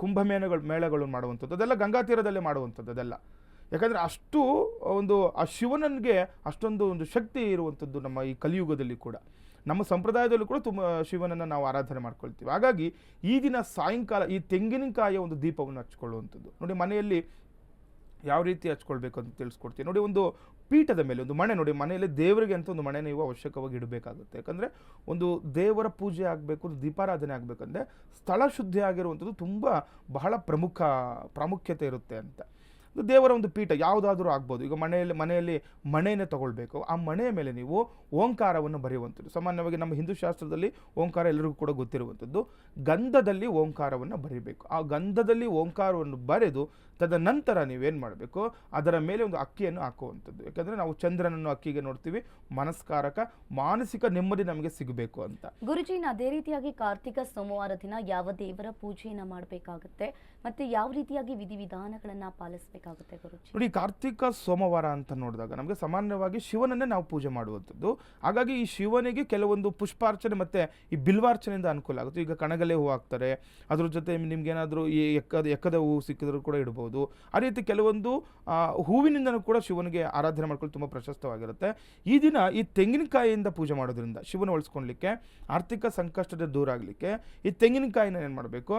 ಕುಂಭಮೇಳಗಳು ಮೇಳಗಳು ಮಾಡುವಂಥದ್ದು, ಅದೆಲ್ಲ ಗಂಗಾ ತೀರದಲ್ಲೇ ಮಾಡುವಂಥದ್ದು ಅದೆಲ್ಲ. ಯಾಕಂದರೆ ಅಷ್ಟು ಒಂದು, ಆ ಶಿವನನಿಗೆ ಅಷ್ಟೊಂದು ಒಂದು ಶಕ್ತಿ ಇರುವಂಥದ್ದು ನಮ್ಮ ಈ ಕಲಿಯುಗದಲ್ಲಿ ಕೂಡ. ನಮ್ಮ ಸಂಪ್ರದಾಯದಲ್ಲೂ ಕೂಡ ತುಂಬ ಶಿವನನ್ನು ನಾವು ಆರಾಧನೆ ಮಾಡ್ಕೊಳ್ತೀವಿ. ಹಾಗಾಗಿ ಈ ದಿನ ಸಾಯಂಕಾಲ, ಈ ತೆಂಗಿನಕಾಯಿಯ ಒಂದು ದೀಪವನ್ನು ಹಚ್ಕೊಳ್ಳುವಂಥದ್ದು. ನೋಡಿ, ಮನೆಯಲ್ಲಿ ಯಾವ ರೀತಿ ಹಚ್ಕೊಳ್ಬೇಕು ಅಂತ ತಿಳಿಸ್ಕೊಡ್ತೀವಿ ನೋಡಿ, ಒಂದು ಪೀಠದ ಮೇಲೆ, ಒಂದು ಮಣೆ, ನೋಡಿ, ಮನೆಯಲ್ಲಿ ದೇವರಿಗೆ ಅಂತ ಒಂದು ಮಣೆ ನೀವು ಅವಶ್ಯಕವಾಗಿ ಇಡಬೇಕಾಗುತ್ತೆ. ಯಾಕಂದರೆ ಒಂದು ದೇವರ ಪೂಜೆ ಆಗಬೇಕು ದೀಪಾರಾಧನೆ ಆಗಬೇಕಂದ್ರೆ ಸ್ಥಳ ಶುದ್ಧಿ ಆಗಿರುವಂಥದ್ದು ತುಂಬ ಬಹಳ ಪ್ರಮುಖ ಪ್ರಾಮುಖ್ಯತೆ ಇರುತ್ತೆ ಅಂತ. ದೇವರ ಒಂದು ಪೀಠ ಯಾವುದಾದ್ರೂ ಆಗ್ಬೋದು. ಈಗ ಮನೆಯಲ್ಲಿ ಮನೆಯಲ್ಲಿ ಮಣೆಯನ್ನು ತಗೊಳ್ಬೇಕು. ಆ ಮಣೆಯ ಮೇಲೆ ನೀವು ಓಂಕಾರವನ್ನು ಬರೆಯುವಂಥದ್ದು. ಸಾಮಾನ್ಯವಾಗಿ ನಮ್ಮ ಹಿಂದೂ ಶಾಸ್ತ್ರದಲ್ಲಿ ಓಂಕಾರ ಎಲ್ಲರಿಗೂ ಕೂಡ ಗೊತ್ತಿರುವಂಥದ್ದು. ಗಂಧದಲ್ಲಿ ಓಂಕಾರವನ್ನು ಬರೀಬೇಕು. ಆ ಗಂಧದಲ್ಲಿ ಓಂಕಾರವನ್ನು ಬರೆದು ತದನಂತರ ನೀವೇನು ಮಾಡಬೇಕು? ಅದರ ಮೇಲೆ ಒಂದು ಅಕ್ಕಿಯನ್ನು ಹಾಕುವಂಥದ್ದು. ಯಾಕಂದರೆ ನಾವು ಚಂದ್ರನನ್ನು ಅಕ್ಕಿಗೆ ನೋಡ್ತೀವಿ ಮನಸ್ಕಾರಕ ಮಾನಸಿಕ ನೆಮ್ಮದಿ ನಮಗೆ ಸಿಗಬೇಕು ಅಂತ. ಗುರುಜಿನ ಅದೇ ರೀತಿಯಾಗಿ ಕಾರ್ತಿಕ ಸೋಮವಾರ ದಿನ ಯಾವ ದೇವರ ಪೂಜೆಯನ್ನು ಮಾಡಬೇಕಾಗುತ್ತೆ? ಮತ್ತೆ ಯಾವ ರೀತಿಯಾಗಿ ವಿಧಿವಿಧಾನಗಳನ್ನು ಪಾಲಿಸಬೇಕಾಗುತ್ತೆ ಗುರುಜಿ? ನೋಡಿ ಕಾರ್ತಿಕ ಸೋಮವಾರ ಅಂತ ನೋಡಿದಾಗ ನಮಗೆ ಸಾಮಾನ್ಯವಾಗಿ ಶಿವನನ್ನೇ ನಾವು ಪೂಜೆ ಮಾಡುವಂಥದ್ದು. ಹಾಗಾಗಿ ಈ ಶಿವನಿಗೆ ಕೆಲವೊಂದು ಪುಷ್ಪಾರ್ಚನೆ ಮತ್ತು ಈ ಬಿಲ್ವಾರ್ಚನೆಯಿಂದ ಅನುಕೂಲ ಆಗುತ್ತೆ. ಈಗ ಕಣಗಲೆ ಹೂ ಹಾಕ್ತಾರೆ. ಅದ್ರ ಜೊತೆ ನಿಮ್ಗೇನಾದರೂ ಈ ಎಕ್ಕದ ಎಕ್ಕದ ಹೂ ಸಿಕ್ಕಿದ್ರು ಕೂಡ ಇಡ್ಬೋದು ಆ ರೀತಿ ಕೆಲವೊಂದು ಹೂವಿನಿಂದಲೂ ಕೂಡ ಶಿವನಿಗೆ ಆರಾಧನೆ ಮಾಡ್ಕೊಳ್ಳಿ ತುಂಬ ಪ್ರಶಸ್ತವಾಗಿರುತ್ತೆ. ಈ ದಿನ ಈ ತೆಂಗಿನಕಾಯಿಯಿಂದ ಪೂಜೆ ಮಾಡೋದ್ರಿಂದ ಶಿವನ ಉಳಿಸ್ಕೊಳ್ಲಿಕ್ಕೆ ಆರ್ಥಿಕ ಸಂಕಷ್ಟದ ದೂರ ಆಗಲಿಕ್ಕೆ ಈ ತೆಂಗಿನಕಾಯಿನ ಏನು ಮಾಡಬೇಕು?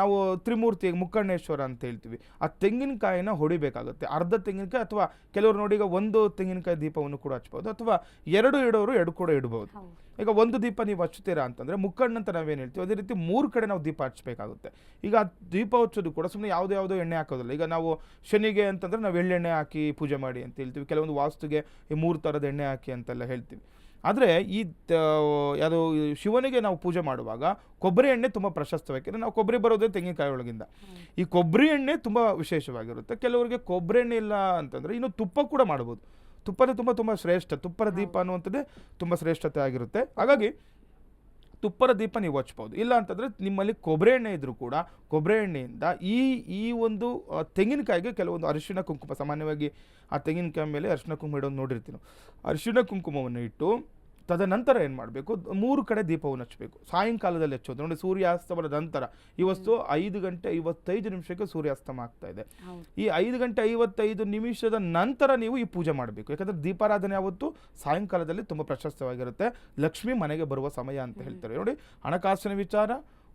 ನಾವು ತ್ರಿಮೂರ್ತಿ ಮುಕ್ಕಣ್ಣೇಶ್ವರ ಅಂತ ಹೇಳ್ತೀವಿ. ಆ ತೆಂಗಿನಕಾಯಿನ ಹೊಡಿಬೇಕಾಗುತ್ತೆ. ಅರ್ಧ ತೆಂಗಿನಕಾಯಿ ಅಥವಾ ಕೆಲವರು ನೋಡಿ ಈಗ ಒಂದು ತೆಂಗಿನಕಾಯಿ ದೀಪವನ್ನು ಕೂಡ ಹಚ್ಬೋದು ಅಥವಾ ಎರಡು ಇಡೋರು ಎರಡು ಕೂಡ ಇಡ್ಬೋದು. ಈಗ ಒಂದು ದೀಪ ನೀವು ಹಚ್ಚುತ್ತೀರಾ ಅಂತಂದರೆ ಮುಕ್ಕಣ್ಣಂತ ನಾವೇನು ಹೇಳ್ತೀವಿ, ಅದೇ ರೀತಿ ಮೂರು ಕಡೆ ನಾವು ದೀಪ ಹಚ್ಚಬೇಕಾಗುತ್ತೆ. ಈಗ ದೀಪ ಹಚ್ಚೋದು ಕೂಡ ಸುಮ್ಮನೆ ಯಾವುದೋ ಯಾವುದೋ ಎಣ್ಣೆ ಹಾಕೋದಿಲ್ಲ. ಈಗ ನಾವು ಶನಿಗೆ ಅಂತಂದರೆ ನಾವು ಎಳ್ಳೆಣ್ಣೆ ಹಾಕಿ ಪೂಜೆ ಮಾಡಿ ಅಂತ ಹೇಳ್ತೀವಿ. ಕೆಲವೊಂದು ವಾಸ್ತುಗೆ ಈ ಮೂರು ಥರದ ಎಣ್ಣೆ ಹಾಕಿ ಅಂತೆಲ್ಲ ಹೇಳ್ತೀವಿ. ಆದರೆ ಈ ಯಾವುದು ಶಿವನಿಗೆ ನಾವು ಪೂಜೆ ಮಾಡುವಾಗ ಕೊಬ್ಬರಿ ಎಣ್ಣೆ ತುಂಬ ಪ್ರಶಸ್ತ ಯಾಕೆಂದರೆ ನಾವು ಕೊಬ್ಬರಿ ಬರೋದೇ ತೆಂಗಿನಕಾಯಿ ಒಳಗಿಂದ. ಈ ಕೊಬ್ಬರಿ ಎಣ್ಣೆ ತುಂಬ ವಿಶೇಷವಾಗಿರುತ್ತೆ. ಕೆಲವರಿಗೆ ಕೊಬ್ಬರಿ ಎಣ್ಣೆ ಇಲ್ಲ ಅಂತಂದರೆ ಇನ್ನು ತುಪ್ಪ ಕೂಡ ಮಾಡ್ಬೋದು. ತುಪ್ಪನೇ ತುಂಬ ತುಂಬ ಶ್ರೇಷ್ಠ. ತುಪ್ಪದ ದೀಪ ಅನ್ನುವಂಥದ್ದೇ ತುಂಬ ಶ್ರೇಷ್ಠತೆ ಆಗಿರುತ್ತೆ. ಹಾಗಾಗಿ ತುಪ್ಪದ ದೀಪ ನೀವು ಹಚ್ಬೋದು. ಇಲ್ಲ ಅಂತಂದರೆ ನಿಮ್ಮಲ್ಲಿ ಕೊಬ್ಬರಿ ಎಣ್ಣೆ ಇದ್ದರೂ ಕೂಡ ಕೊಬ್ಬರಿ ಎಣ್ಣೆಯಿಂದ ಈ ಈ ಒಂದು ತೆಂಗಿನಕಾಯಿಗೆ ಕೆಲವೊಂದು ಅರಿಶಿಣ ಕುಂಕುಮ. ಸಾಮಾನ್ಯವಾಗಿ ಆ ತೆಂಗಿನಕಾಯಿ ಮೇಲೆ ಅರಿಶಿಣ ಕುಂಕುಮ ಇಡೋದು ನೋಡಿರ್ತೀವಿ. ಅರಿಶಿಣ ಕುಂಕುಮವನ್ನು ಇಟ್ಟು ತದನಂತರ ಏನು ಮಾಡಬೇಕು? ಮೂರು ಕಡೆ ದೀಪವನ್ನು ಹಚ್ಚಬೇಕು. ಸಾಯಂಕಾಲದಲ್ಲಿ ಹಚ್ಚೋದು. ನೋಡಿ ಸೂರ್ಯಾಸ್ತಮದ ನಂತರ ಇವತ್ತು ಐದು ಗಂಟೆ ಐವತ್ತೈದು ನಿಮಿಷಕ್ಕೆ ಸೂರ್ಯಾಸ್ತಮ ಆಗ್ತಾ ಇದೆ. ಈ ಐದು ಗಂಟೆ ಐವತ್ತೈದು ನಿಮಿಷದ ನಂತರ ನೀವು ಈ ಪೂಜೆ ಮಾಡಬೇಕು. ಯಾಕಂದರೆ ದೀಪಾರಾಧನೆ ಯಾವತ್ತು? ಸಾಯಂಕಾಲದಲ್ಲಿ ತುಂಬ ಪ್ರಶಸ್ತವಾಗಿರುತ್ತೆ. ಲಕ್ಷ್ಮಿ ಮನೆಗೆ ಬರುವ ಸಮಯ ಅಂತ ಹೇಳ್ತಾರೆ. ನೋಡಿ ಹಣಕಾಸಿನ ವಿಚಾರ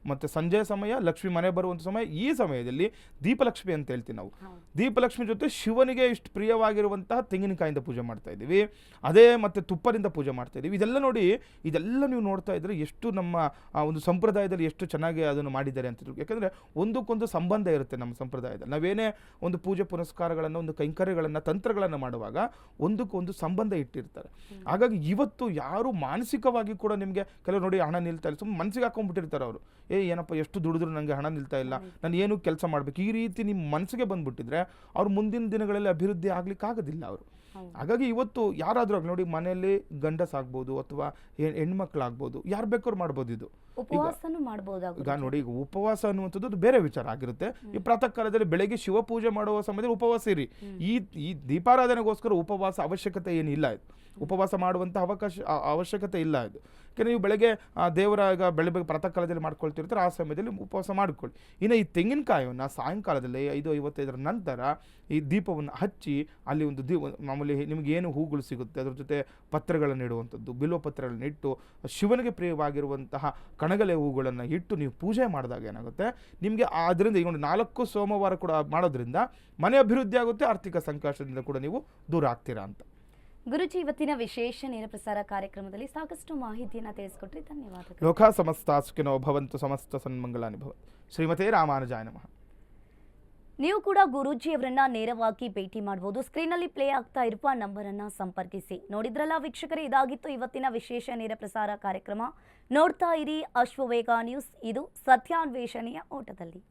ಮತ್ತು ಸಂಜೆ ಸಮಯ ಲಕ್ಷ್ಮಿ ಮನೆ ಬರುವಂಥ ಸಮಯ ಈ ಸಮಯದಲ್ಲಿ ದೀಪಲಕ್ಷ್ಮಿ ಅಂತ ಹೇಳ್ತೀವಿ ನಾವು. ದೀಪಲಕ್ಷ್ಮಿ ಜೊತೆ ಶಿವನಿಗೆ ಇಷ್ಟು ಪ್ರಿಯವಾಗಿರುವಂತಹ ತೆಂಗಿನಕಾಯಿಂದ ಪೂಜೆ ಮಾಡ್ತಾ ಇದ್ದೀವಿ. ಅದೇ ಮತ್ತು ತುಪ್ಪದಿಂದ ಪೂಜೆ ಮಾಡ್ತಾ ಇದ್ದೀವಿ. ಇದೆಲ್ಲ ನೋಡಿ ಇದೆಲ್ಲ ನೀವು ನೋಡ್ತಾ ಇದ್ರೆ ಎಷ್ಟು ನಮ್ಮ ಆ ಒಂದು ಸಂಪ್ರದಾಯದಲ್ಲಿ ಎಷ್ಟು ಚೆನ್ನಾಗಿ ಅದನ್ನು ಮಾಡಿದ್ದಾರೆ ಅಂತ ಯಾಕಂದರೆ ಒಂದಕ್ಕೊಂದು ಸಂಬಂಧ ಇರುತ್ತೆ ನಮ್ಮ ಸಂಪ್ರದಾಯದಲ್ಲಿ. ನಾವೇನೇ ಒಂದು ಪೂಜೆ ಪುನಸ್ಕಾರಗಳನ್ನು ಒಂದು ಕೈಂಕರ್ಯಗಳನ್ನು ತಂತ್ರಗಳನ್ನು ಮಾಡುವಾಗ ಒಂದಕ್ಕೊಂದು ಸಂಬಂಧ ಇಟ್ಟಿರ್ತಾರೆ. ಹಾಗಾಗಿ ಇವತ್ತು ಯಾರು ಮಾನಸಿಕವಾಗಿ ಕೂಡ ನಿಮಗೆ ಕೆಲವು ನೋಡಿ ಹಣ ನಿಲ್ತಾ ಇಲ್ಲ ಸುಮ್ಮನೆ ಮನಸ್ಸಿಗೆ ಹಾಕೊಂಡ್ಬಿಟ್ಟಿರ್ತಾರೆ ಅವರು. ಏ ಏನಪ್ಪ ಎಷ್ಟು ದುಡಿದ್ರು ನನಗೆ ಹಣ ನಿಲ್ತಾ ಇಲ್ಲ. ನಾನು ಏನು ಕೆಲಸ ಮಾಡಬೇಕು? ಈ ರೀತಿ ನಿಮ್ಮ ಮನಸ್ಸಿಗೆ ಬಂದ್ಬಿಟ್ಟಿದ್ರೆ ಅವ್ರು ಮುಂದಿನ ದಿನಗಳಲ್ಲಿ ಅಭಿವೃದ್ಧಿ ಆಗ್ಲಿಕ್ಕಾಗೋದಿಲ್ಲ ಅವರು. ಹಾಗಾಗಿ ಇವತ್ತು ಯಾರಾದರೂ ಆಗಲಿ ನೋಡಿ ಮನೆಯಲ್ಲಿ ಗಂಡಸಾಗ್ಬೋದು ಅಥವಾ ಹೆಣ್ಮಕ್ಳಾಗ್ಬೋದು ಯಾರು ಬೇಕಾದ್ರು ಮಾಡ್ಬೋದು ಇದು. ಉಪವಾಸನೂ ಈಗ ನೋಡಿ ಈಗ ಉಪವಾಸ ಅನ್ನುವಂಥದ್ದು ಅದು ಬೇರೆ ವಿಚಾರ ಆಗಿರುತ್ತೆ. ಈ ಪ್ರಾತಃ ಕಾಲದಲ್ಲಿ ಬೆಳಗ್ಗೆ ಶಿವ ಪೂಜೆ ಮಾಡುವ ಸಮಯದಲ್ಲಿ ಉಪವಾಸ ಇರಿ. ಈ ಈ ದೀಪಾರಾಧನೆಗೋಸ್ಕರ ಉಪವಾಸ ಅವಶ್ಯಕತೆ ಏನಿಲ್ಲ ಇದು. ಉಪವಾಸ ಮಾಡುವಂಥ ಅವಕಾಶ ಅವಶ್ಯಕತೆ ಇಲ್ಲ ಅದು ಯಾಕೆಂದರೆ ನೀವು ಬೆಳಗ್ಗೆ ದೇವರ ಈಗ ಬೆಳಗ್ಗೆ ಪ್ರಾತಃ ಕಾಲದಲ್ಲಿ ಮಾಡ್ಕೊಳ್ತಿರ್ತಾರೆ, ಆ ಸಮಯದಲ್ಲಿ ಉಪವಾಸ ಮಾಡಿಕೊಳ್ಳಿ. ಇನ್ನು ಈ ತೆಂಗಿನಕಾಯಿಯನ್ನು ಸಾಯಂಕಾಲದಲ್ಲಿ ಐದು ಐವತ್ತೈದರ ನಂತರ ಈ ದೀಪವನ್ನು ಹಚ್ಚಿ ಅಲ್ಲಿ ಒಂದು ದೀಪ ಮಾಮೂಲಿ ನಿಮಗೆ ಏನು ಹೂಗಳು ಸಿಗುತ್ತೆ, ಅದರ ಜೊತೆ ಪತ್ರಗಳನ್ನು ಇಡುವಂಥದ್ದು, ಬಿಲ್ವ ಪತ್ರಗಳನ್ನು ಇಟ್ಟು, ಶಿವನಿಗೆ ಪ್ರಿಯವಾಗಿರುವಂತಹ ಕಣಗಲೆ ಹೂಗಳನ್ನು ಇಟ್ಟು ನೀವು ಪೂಜೆ ಮಾಡಿದಾಗ ಏನಾಗುತ್ತೆ, ನಿಮಗೆ ಅದರಿಂದ ಈಗ ನಾಲ್ಕು ಸೋಮವಾರ ಕೂಡ ಮಾಡೋದ್ರಿಂದ ಮನೆ ಅಭಿವೃದ್ಧಿ ಆಗುತ್ತೆ, ಆರ್ಥಿಕ ಸಂಕಷ್ಟದಿಂದ ಕೂಡ ನೀವು ದೂರ ಆಗ್ತೀರಾ ಅಂತ. ಗುರುಜಿ ಇವತ್ತಿನ ವಿಶೇಷ ನೇರ ಪ್ರಸಾರ ಕಾರ್ಯಕ್ರಮದಲ್ಲಿ ಸಾಕಷ್ಟು ಮಾಹಿತಿಯನ್ನು ತಿಳಿಸಿಕೊಟ್ರಿ. ಧನ್ಯವಾದ ಲೋಕ ಸಮಸ್ತ ಸುಖಿನೋ ಭವಂತು ಸಮಸ್ತ ಸನ್ಮಂಗಳ ಅನುಭವ ಶ್ರೀಮತಿ ರಾಮಾನುಜಾಯ ನಮಃ. ನೀವು ಕೂಡ ಗುರೂಜಿಯವರನ್ನ ನೇರವಾಗಿ ಭೇಟಿ ಮಾಡಬಹುದು ಸ್ಕ್ರೀನಲ್ಲಿ ಪ್ಲೇ ಆಗ್ತಾ ಇರುವ ನಂಬರನ್ನು ಅನ್ನ ಸಂಪರ್ಕಿಸಿ. ನೋಡಿದ್ರಲ್ಲ ವೀಕ್ಷಕರೇ ಇದಾಗಿತ್ತು ಇವತ್ತಿನ ವಿಶೇಷ ನೇರ ಪ್ರಸಾರ ಕಾರ್ಯಕ್ರಮ. ನೋಡ್ತಾ ಇರಿ ಅಶ್ವವೇಗ ನ್ಯೂಸ್. ಇದು ಸತ್ಯಾನ್ವೇಷಣೆಯ ಓಟದಲ್ಲಿ.